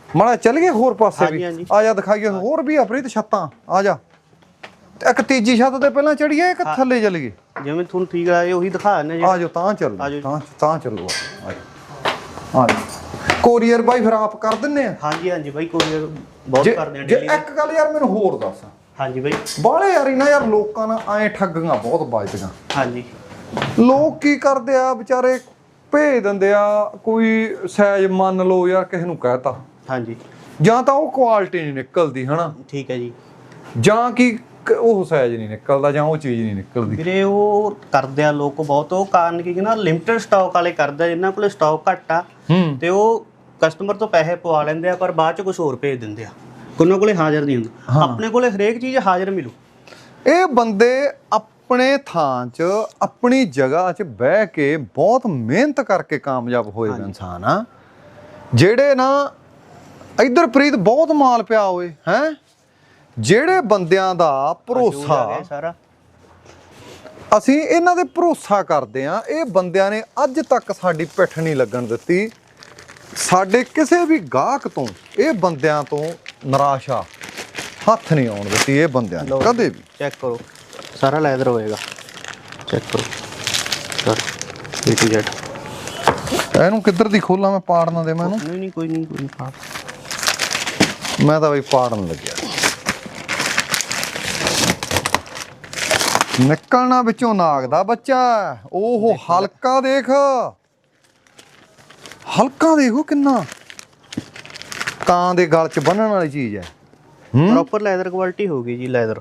S1: ਮਾੜਾ ਚੱਲੀਏ ਹੋਰ ਪਾਸੇ ਵੀ। ਆ ਜਾ ਦਿਖਾਈਏ। ਹੋਰ ਵੀ ਆਪਣੀ ਤੇ ਛੱਤਾਂ। ਆ ਜਾ। ਇੱਕ ਤੀਜੀ ਛੱਤ ਤੇ ਪਹਿਲਾਂ ਚੜੀਏ ਇੱਕ ਥੱਲੇ ਚੱਲੀਏ?
S2: ਜਿਵੇਂ ਤੁਹਾਨੂੰ ਠੀਕ ਲੱਗੇ ਉਹੀ ਦਿਖਾ ਦਿੰਦੇ ਜੀ
S1: ਆ ਜਾਓ ਤਾਂ ਚੱਲ
S2: ਆ।
S1: ਤਾਂ ਤਾਂ ਚੱਲੋ। ਆ। ਆ ਜਾਓ। ਕੋਰੀਅਰ ਬਾਈ ਫਿਰ ਆਪ ਕਰ ਦਿੰਨੇ ਆ?
S2: ਹਾਂਜੀ ਹਾਂਜੀ ਬਾਈ ਕੋਰੀਅਰ ਬਹੁਤ ਕਰਦੇ ਆ
S1: ਜੇ
S2: ਡੇਲੀ
S1: ਇੱਕ ਗੱਲ ਯਾਰ ਮੈਨੂੰ ਹੋਰ ਦੱਸ।
S2: ਹਾਂਜੀ ਬਾਈ।
S1: ਬਾਹਲੇ ਯਾਰੀ ਨਾ ਯਾਰ ਲੋਕਾਂ ਨਾਲ ਐ ਠੱਗੀਆਂ ਬਹੁਤ ਵੱਜਦੀਆਂ।
S2: ਹਾਂਜੀ।
S1: ਲੋਕ ਕੀ ਕਰਦੇ ਆ ਵਿਚਾਰੇ ਭੇਜ ਦਿੰਦੇ ਆ ਕੋਈ ਸਾਈਜ਼ ਮੰਨ ਲਓ ਯਾਰ ਕਿਸੇ ਨੂੰ ਕਹਿਤਾ।
S2: ਹਾਂਜੀ।
S1: ਜਾਂ ਤਾਂ ਉਹ ਕੁਆਲਿਟੀ ਨਹੀਂ ਨਿਕਲਦੀ ਹਨਾ?
S2: ਠੀਕ ਹੈ ਜੀ।
S1: ਜਾਂ ਕੀ ਉਹ ਸਾਈਜ਼ ਨਹੀਂ ਨਿਕਲਦਾ ਜਾਂ ਉਹ ਚੀਜ਼ ਨਹੀਂ ਨਿਕਲਦੀ।
S2: ਵੀਰੇ ਉਹ ਕਰਦੇ ਆ ਲੋਕ ਬਹੁਤ। ਉਹ ਕਾਰਨ ਕੀ ਕਿ ਨਾ ਲਿਮਟਿਡ ਸਟਾਕ ਵਾਲੇ ਕਰਦੇ ਆ ਜਿਨ੍ਹਾਂ ਕੋਲੇ ਸਟਾਕ ਘੱਟ ਆ ਤੇ ਉਹ ਕਸਟਮਰ ਤੋਂ ਪੈਸੇ ਪਵਾ ਲੈਂਦੇ ਆ ਪਰ ਬਾਅਦ ਚ ਕੁਝ ਹੋਰ ਭੇਜ ਦਿੰਦੇ ਆ। ਉਹਨਾਂ ਕੋਲੇ ਹਾਜ਼ਰ ਨਹੀਂ ਹੁੰਦਾ। ਆਪਣੇ ਕੋਲੇ ਹਰੇਕ ਚੀਜ਼ ਹਾਜ਼ਰ ਮਿਲੂ।
S1: ਇਹ ਬੰਦੇ ਆਪਣੇ ਥਾਂ 'ਚ ਆਪਣੀ ਜਗ੍ਹਾ 'ਚ ਬਹਿ ਕੇ ਬਹੁਤ ਮਿਹਨਤ ਕਰਕੇ ਕਾਮਯਾਬ ਹੋਏ ਇਨਸਾਨ ਆ। ਜਿਹੜੇ ਨਾ ਇਧਰ ਪ੍ਰੀਤ ਬਹੁਤ ਮਾਲ ਪਿਆ ਹੋਏ ਹੈ? ਜਿਹੜੇ ਬੰਦਿਆਂ ਦਾ ਭਰੋਸਾ
S2: ਸਾਰਾ।
S1: ਅਸੀਂ ਇਹਨਾਂ ਦੇ ਭਰੋਸਾ ਕਰਦੇ ਆ ਇਹ ਬੰਦਿਆਂ ਨੇ ਅੱਜ ਤੱਕ ਸਾਡੀ ਪਿੱਠ ਨਹੀਂ ਲੱਗਣ ਦਿੱਤੀ। ਸਾਡੇ ਕਿਸੇ ਵੀ ਗਾਹਕ ਤੋਂ ਇਹ ਬੰਦਿਆਂ ਤੋਂ ਨਿਰਾਸ਼ਾ ਹੱਥ ਨਹੀਂ ਆਉਣ ਦਿੱਤੀ ਇਹ ਬੰਦਿਆਂ ਨੇ। ਕਦੇ ਵੀ।
S2: ਚੈੱਕ ਕਰੋ। ਸਾਰਾ ਲੈਦਰ ਹੋਏਗਾ। ਚੈੱਕ ਕਰੋ। ਸਰ ਏ ਟੂ ਜ਼ੈਡ
S1: ਇਹਨੂੰ ਕਿੱਧਰ ਦੀ ਖੋਲਾਂ ਮੈਂ ਪਾੜ ਨਾ ਦੇਵਾਂ ਇਹਨੂੰ?
S2: ਨਹੀਂ ਨਹੀਂ ਕੋਈ ਨਹੀਂ ਕੋਈ ਨਹੀਂ ਪਾ
S1: ਮੈਂ ਤਾਂ ਬਈ ਪਾੜਨ ਲੱਗਿਆ। ਨਿਕਲਣਾ ਵਿੱਚੋਂ ਨਾਗ ਦਾ ਬੱਚਾ ਓਹੋ ਹਲਕਾ ਦੇਖ। ਹਲਕਾ ਦੇਖੋ ਕਿੰਨਾ। ਕਾਂ ਦੇ ਗਲ 'ਚ ਬੰਨਣ ਵਾਲੀ ਚੀਜ਼ ਹੈ।
S2: ਪ੍ਰੋਪਰ ਲੈਦਰ ਕੁਆਲਿਟੀ ਹੋਗੀ ਜੀ ਲੈਦਰ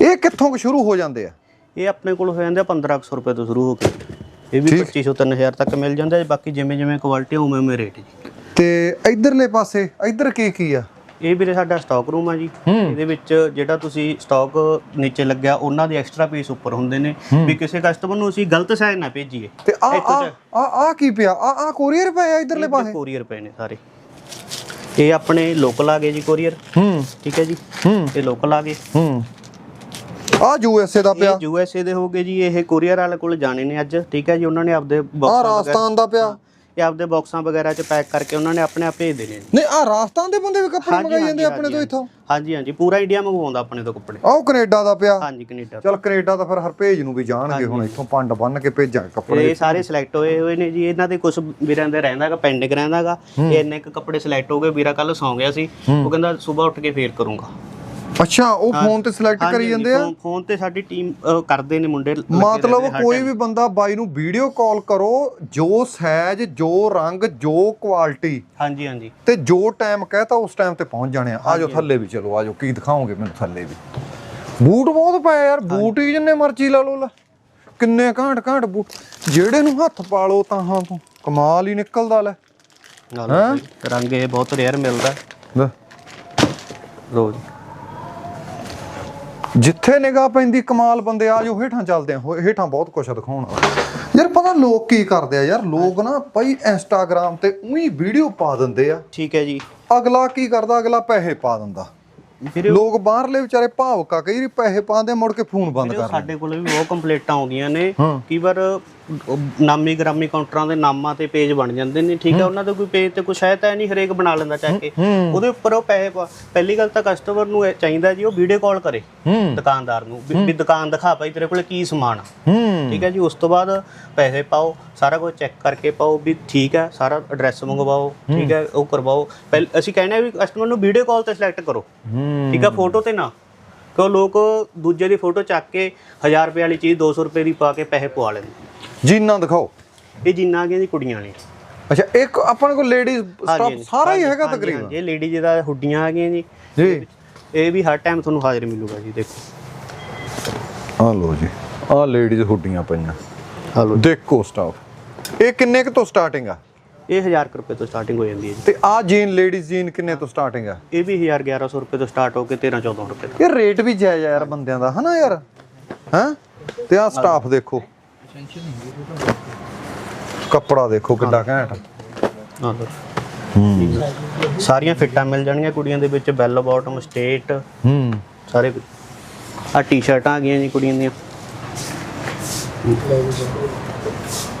S1: ਇਹ ਕਿੱਥੋਂ ਕੁ ਸ਼ੁਰੂ ਹੋ ਜਾਂਦੇ ਆ?
S2: ਇਹ ਆਪਣੇ ਕੋਲ ਹੋ ਜਾਂਦੇ ਆ 1500 ਰੁਪਏ ਤੋਂ ਸ਼ੁਰੂ ਹੋ ਕੇ। ਇਹ ਵੀ
S1: ਠੀਕ।
S2: 2500 3000 ਤੱਕ ਮਿਲ ਜਾਂਦਾ ਹੈ ਬਾਕੀ ਜਿਵੇਂ ਜਿਵੇਂ ਕੁਆਲਿਟੀ ਉਵੇਂ ਉਵੇਂ ਰੇਟ ਜੀ।
S1: ਤੇ ਇਧਰਲੇ ਪਾਸੇ ਇਧਰ ਕੀ ਕੀ ਆ?
S2: ਇਹ ਵੀਰੇ ਸਾਡਾ ਸਟਾਕ ਰੂਮ ਆ ਜੀ। ਇਹਦੇ ਵਿੱਚ ਜਿਹੜਾ ਤੁਸੀਂ ਸਟਾਕ ਨੀਚੇ ਲੱਗਿਆ ਉਹਨਾਂ ਦੇ ਐਕਸਟਰਾ ਪੀਸ ਉੱਪਰ ਹੁੰਦੇ ਨੇ। ਵੀ ਕਿਸੇ ਕਸਟਮਰ ਨੂੰ ਅਸੀਂ ਗਲਤ ਸਾਈਜ਼ ਨਾ ਭੇਜੀਏ।
S1: ਤੇ ਆ ਆ ਆ ਆ ਕੀ ਪਿਆ? ਆ ਆ ਕੋਰੀਅਰ ਪਿਆ ਇਧਰਲੇ ਪਾਸੇ?
S2: ਕੋਰੀਅਰ ਪਏ ਨੇ ਸਾਰੇ। ਇਹ ਆਪਣੇ ਲੋਕਲ ਆ ਗਏ ਜੀ ਕੋਰੀਅਰ
S1: ਹੂੰ।
S2: ਠੀਕ ਹੈ ਜੀ?
S1: ਹੂੰ।
S2: ਇਹ ਲੋਕਲ ਆ ਗਏ।
S1: ਹੂੰ। ਆ ਯੂਐਸਏ ਦਾ
S2: ਇਹ
S1: ਪਿਆ।
S2: ਯੂ ਐਸ ਏ ਦੇ ਹੋਗੇ ਜੀ। ਇਹ ਕੋਰੀਅਰ ਵਾਲੇ ਕੋਲ ਜਾਣੇ ਨੇ ਅੱਜ। ਠੀਕ ਹੈ ਜੀ? ਉਹਨਾਂ ਨੇ ਆਪਦੇ
S1: ਆ
S2: ਬਾਕਸਾਂ
S1: ਰਾਜਸਥਾਨ ਦਾ ਪਿਆ।
S2: ਇਹ ਆਪਦੇ ਬਾਕਸਾਂ ਵਗੈਰਾ ਚ ਪੈਕ ਕਰਕੇ ਉਹਨਾਂ ਨੇ ਆਪਣੇ ਆਪ ਭੇਜ ਦੇਣੇ ਨੇ।
S1: ਨਹੀਂ ਆ ਰਾਜਸਥਾਨ ਦੇ ਬੰਦੇ ਵੀ ਕੱਪੜੇ ਮੰਗਾਈ ਜਾਂਦੇ ਆਪਣੇ ਤੋਂ ਇੱਥੋਂ?
S2: ਹਾਂਜੀ। ਹਾਂਜੀ ਪੂਰਾ ਇੰਡੀਆ ਮੰਗਵਾਉਂਦਾ ਆਪਣੇ ਤੋਂ ਕੱਪੜੇ।
S1: ਆਹ ਕੈਨੇਡਾ ਦਾ ਪਿਆ।
S2: ਹਾਂਜੀ ਕੈਨੇਡਾ
S1: ਚਲ ਕੈਨੇਡਾ ਤਾਂ ਫਿਰ ਹਰਪੇਜ ਨੂੰ ਵੀ ਜਾਣਗੇ ਹੁਣ ਇੱਥੋਂ ਪੰਡ ਬੰਨ ਕੇ ਭੇਜਾਂ ਕੱਪੜੇ
S2: ਇਹ ਸਾਰੇ ਸਿਲੈਕਟ ਹੋਏ ਹੋਏ ਨੇ ਜੀ ਇਹਨਾਂ ਦੇ ਕੁਝ ਵੀਰਾਂ ਦੇ ਰਹਿੰਦਾਗਾ ਪੈਂਡਿੰਗ ਰਹਿੰਦਾਗਾ। ਇਹ ਇੰਨੇ ਕੁ ਕੱਪੜੇ ਸਿਲੈਕਟ ਹੋ ਗਏ ਵੀਰਾ ਕੱਲ ਸੌਂ ਗਿਆ ਸੀ। ਉਹ ਕਹਿੰਦਾ ਸਵੇਰ ਉੱਠ ਕੇ ਫੇਰ ਕਰੂੰਗਾ।
S1: ਅੱਛਾ ਉਹ ਫੋਨ ਤੇ ਸਿਲੈਕਟ ਕਰੀ ਜਾਂਦੇ ਆ?
S2: ਫੋਨ ਤੇ ਸਾਡੀ ਟੀਮ ਕਰਦੇ ਨੇ ਮੁੰਡੇ
S1: ਮਤਲਬ ਕੋਈ। ਵੀ ਬੰਦਾ ਬਾਈ ਨੂੰ ਵੀਡੀਓ ਕਾਲ ਕਰੋ ਜੋ ਸਾਈਜ਼ ਜੋ ਰੰਗ ਜੋ ਕੁਆਲਿਟੀ
S2: ਹਾਂਜੀ ਹਾਂਜੀ।
S1: ਤੇ ਜੋ ਟਾਈਮ ਕਹਤਾ ਉਸ ਟਾਈਮ ਤੇ ਪਹੁੰਚ ਜਾਣੇ ਆ। ਆਜੋ ਥੱਲੇ ਵੀ ਚਲੋ ਆਜੋ ਕੀ ਦਿਖਾਓਗੇ ਮੈਨੂੰ ਥੱਲੇ ਵੀ? ਬੂਟ ਬਹੁਤ ਪਏ ਯਾਰ ਬੂਟ ਹੀ ਜਿੰਨੇ ਮਰਜ਼ੀ ਲਾ ਲਓ ਲੈ। ਕਿੰਨੇ ਘਾਂਟ ਘਾਂਟ ਬੂਟ। ਜਿਹੜੇ ਨੂੰ ਹੱਥ ਪਾ ਲਓ ਤਾਂ ਹਾਂ ਤੋਂ ਕਮਾਲ ਹੀ ਨਿਕਲਦਾ ਲੈ।
S2: ਬਈ, ਰੰਗ ਇਹ ਬਹੁਤ ਰੇਅਰ ਮਿਲਦਾ।
S1: ਲੈ।
S2: ਰੋਜ਼
S1: ਜਿੱਥੇ ਨਿਗਾਹ ਪੈਂਦੀ ਕਮਾਲ ਬੰਦੇ ਆ ਜੋ ਹੇਠਾਂ ਚੱਲਦੇ ਆ। ਹੇਠਾਂ ਬਹੁਤ ਕੁਛ ਆ ਦਿਖਾਉਣ ਯਾਰ ਪਤਾ ਲੋਕ ਕੀ ਕਰਦੇ ਆ ਯਾਰ? ਲੋਕ ਨਾ ਭਾਈ ਇੰਸਟਾਗ੍ਰam ਤੇ ਉਹੀ ਵੀਡੀਓ ਪਾ ਦਿੰਦੇ ਆ।
S2: ਠੀਕ ਹੈ ਜੀ।
S1: ਅਗਲਾ ਕੀ ਕਰਦਾ? ਅਗਲਾ ਪੈਸੇ ਪਾ ਦਿੰਦਾ। ਲੋਕ ਬਾਹਰਲੇ ਵਿਚਾਰੇ ਭਾਵਕਾ ਕਈ ਵਾਰੀ ਪੈਸੇ ਪਾਉਂਦੇ ਮੁੜ ਕੇ ਫੋਨ ਬੰਦ ਕਰ
S2: ਸਾਡੇ ਕੋਲ ਵੀ ਬਹੁਤ ਕੰਪਲੇਂਟਾਂ ਆਉਂਦੀਆਂ ਨੇ। ਕਈ ਵਾਰ ਨਾਮੀ ਗ੍ਰਾਮੀ ਕਾਊਂਟਰਾਂ ਦੇ ਨਾਮਾਂ ਤੇ ਪੇਜ ਬਣ ਜਾਂਦੇ ਨੇ ਠੀਕ ਹੈ? ਉਹਨਾਂ ਦਾ ਕੋਈ ਪੇਜ ਤੇ ਕੁਛ ਹੈ ਤਾਂ ਨਹੀਂ ਹਰੇਕ ਬਣਾ ਲੈਂਦਾ ਚਾਹ ਕੇ। ਉਹਦੇ ਉੱਪਰ ਉਹ ਪੈਸੇ ਪਾ- ਪਹਿਲੀ ਗੱਲ ਤਾਂ ਕਸਟਮਰ ਨੂੰ ਚਾਹੀਦਾ ਜੀ ਉਹ ਵੀਡੀਓ ਕਾਲ ਕਰੇ ਦੁਕਾਨਦਾਰ ਨੂੰ ਵੀ ਦੁਕਾਨ ਦਿਖਾ ਭਾਈ ਤੇਰੇ ਕੋਲ ਕੀ ਸਮਾਨ ਠੀਕ ਹੈ ਜੀ? ਉਸ ਤੋਂ ਬਾਅਦ ਪੈਸੇ ਪਾਓ ਸਾਰਾ ਕੁਝ ਚੈੱਕ ਕਰਕੇ ਪਾਓ ਵੀ ਠੀਕ ਹੈ ਸਾਰਾ ਐਡਰੈਸ ਮੰਗਵਾਓ ਠੀਕ ਹੈ? ਉਹ ਕਰਵਾਓ। ਪਹਿਲ ਅਸੀਂ ਕਹਿੰਦੇ ਆ ਵੀ ਕਸਟਮਰ ਨੂੰ ਵੀਡੀਓ ਕਾਲ ਤੇ ਸਿਲੈਕਟ ਕਰੋ। ਠੀਕ ਹੈ? ਫੋਟੋ ਤੇ ਨਾ। ਕਿਉਂ? ਲੋਕ ਦੂਜੇ ਦੀ ਫੋਟੋ ਚੱਕ ਕੇ 1000 ਰੁਪਏ ਵਾਲੀ ਚੀਜ਼ 200 ਰੁਪਏ ਦੀ ਪਾ ਕੇ ਪੈਸੇ ਪਵਾ ਲੈਂਦੇ।
S1: ਜੀਨਾ ਦਿਖਾਓ।
S2: ਇਹ ਜਿੰਨਾ ਆ ਗਈਆਂ ਜੀ ਕੁੜੀਆਂ ਨੇ
S1: ਅੱਛਾ ਇੱਕ ਆਪਣੇ ਕੋਲ ਲੇਡੀਜ਼ ਸਟਾਫ ਸਾਰਾ ਹੀ ਹੈਗਾ ਤਕਰੀਬਨ?
S2: ਇਹ ਲੇਡੀਜ਼ ਦਾ ਹੁੱਡੀਆਂ ਆ ਗਈਆਂ ਜੀ।
S1: ਜੀ
S2: ਇਹ ਵੀ ਹਰ ਟਾਈਮ ਤੁਹਾਨੂੰ ਹਾਜ਼ਰ ਮਿਲੂਗਾ ਜੀ ਦੇਖੋ।
S1: ਆ ਲੋ ਜੀ ਆ ਲੇਡੀਜ਼ ਹੁੱਡੀਆਂ ਪਈਆਂ।
S2: ਹਲੋ
S1: ਦੇਖੋ ਸਟਾਫ ਇਹ ਕਿੰਨੇ ਕੁ ਤੋਂ ਸਟਾਰਟਿੰਗ ਆ?
S2: ਇਹ 1000 ਕੁ ਰੁਪਏ ਤੋਂ ਸਟਾਰਟਿੰਗ ਹੋ ਜਾਂਦੀ ਹੈ ਜੀ।
S1: ਤੇ ਆ ਜੀਨ ਲੇਡੀਜ਼ ਜੀਨ ਕਿੰਨੇ ਤੋਂ ਸਟਾਰਟਿੰਗ ਆ?
S2: ਇਹ ਵੀ 1000 1100 ਰੁਪਏ ਤੋਂ ਸਟਾਰਟ ਹੋ ਕੇ 13 1400 ਰੁਪਏ ਤੱਕ।
S1: ਇਹ ਰੇਟ ਵੀ ਜਾਇਜ਼ ਆ ਯਾਰ ਬੰਦਿਆਂ ਦਾ ਹਨਾ ਯਾਰ? ਹੈਂ? ਤੇ ਆ ਸਟਾਫ ਦੇਖੋ। ਕੱਪੜਾ ਦੇਖੋ ਕਿੱਡਾ ਘੈਂਟ।
S2: ਹਾਂ। ਸਰ ਸਾਰੀਆਂ ਫਿੱਟਾਂ ਮਿਲ ਜਾਣਗੀਆਂ ਕੁੜੀਆਂ ਦੇ ਵਿੱਚ ਬੈਲ ਬਾਟਮ ਸਟੇਟ
S1: ਹੂੰ।
S2: ਸਾਰੇ ਆ ਟੀ-ਸ਼ਰਟਾਂ ਆ ਗਈਆਂ ਜੀ ਕੁੜੀਆਂ ਦੀਆਂ।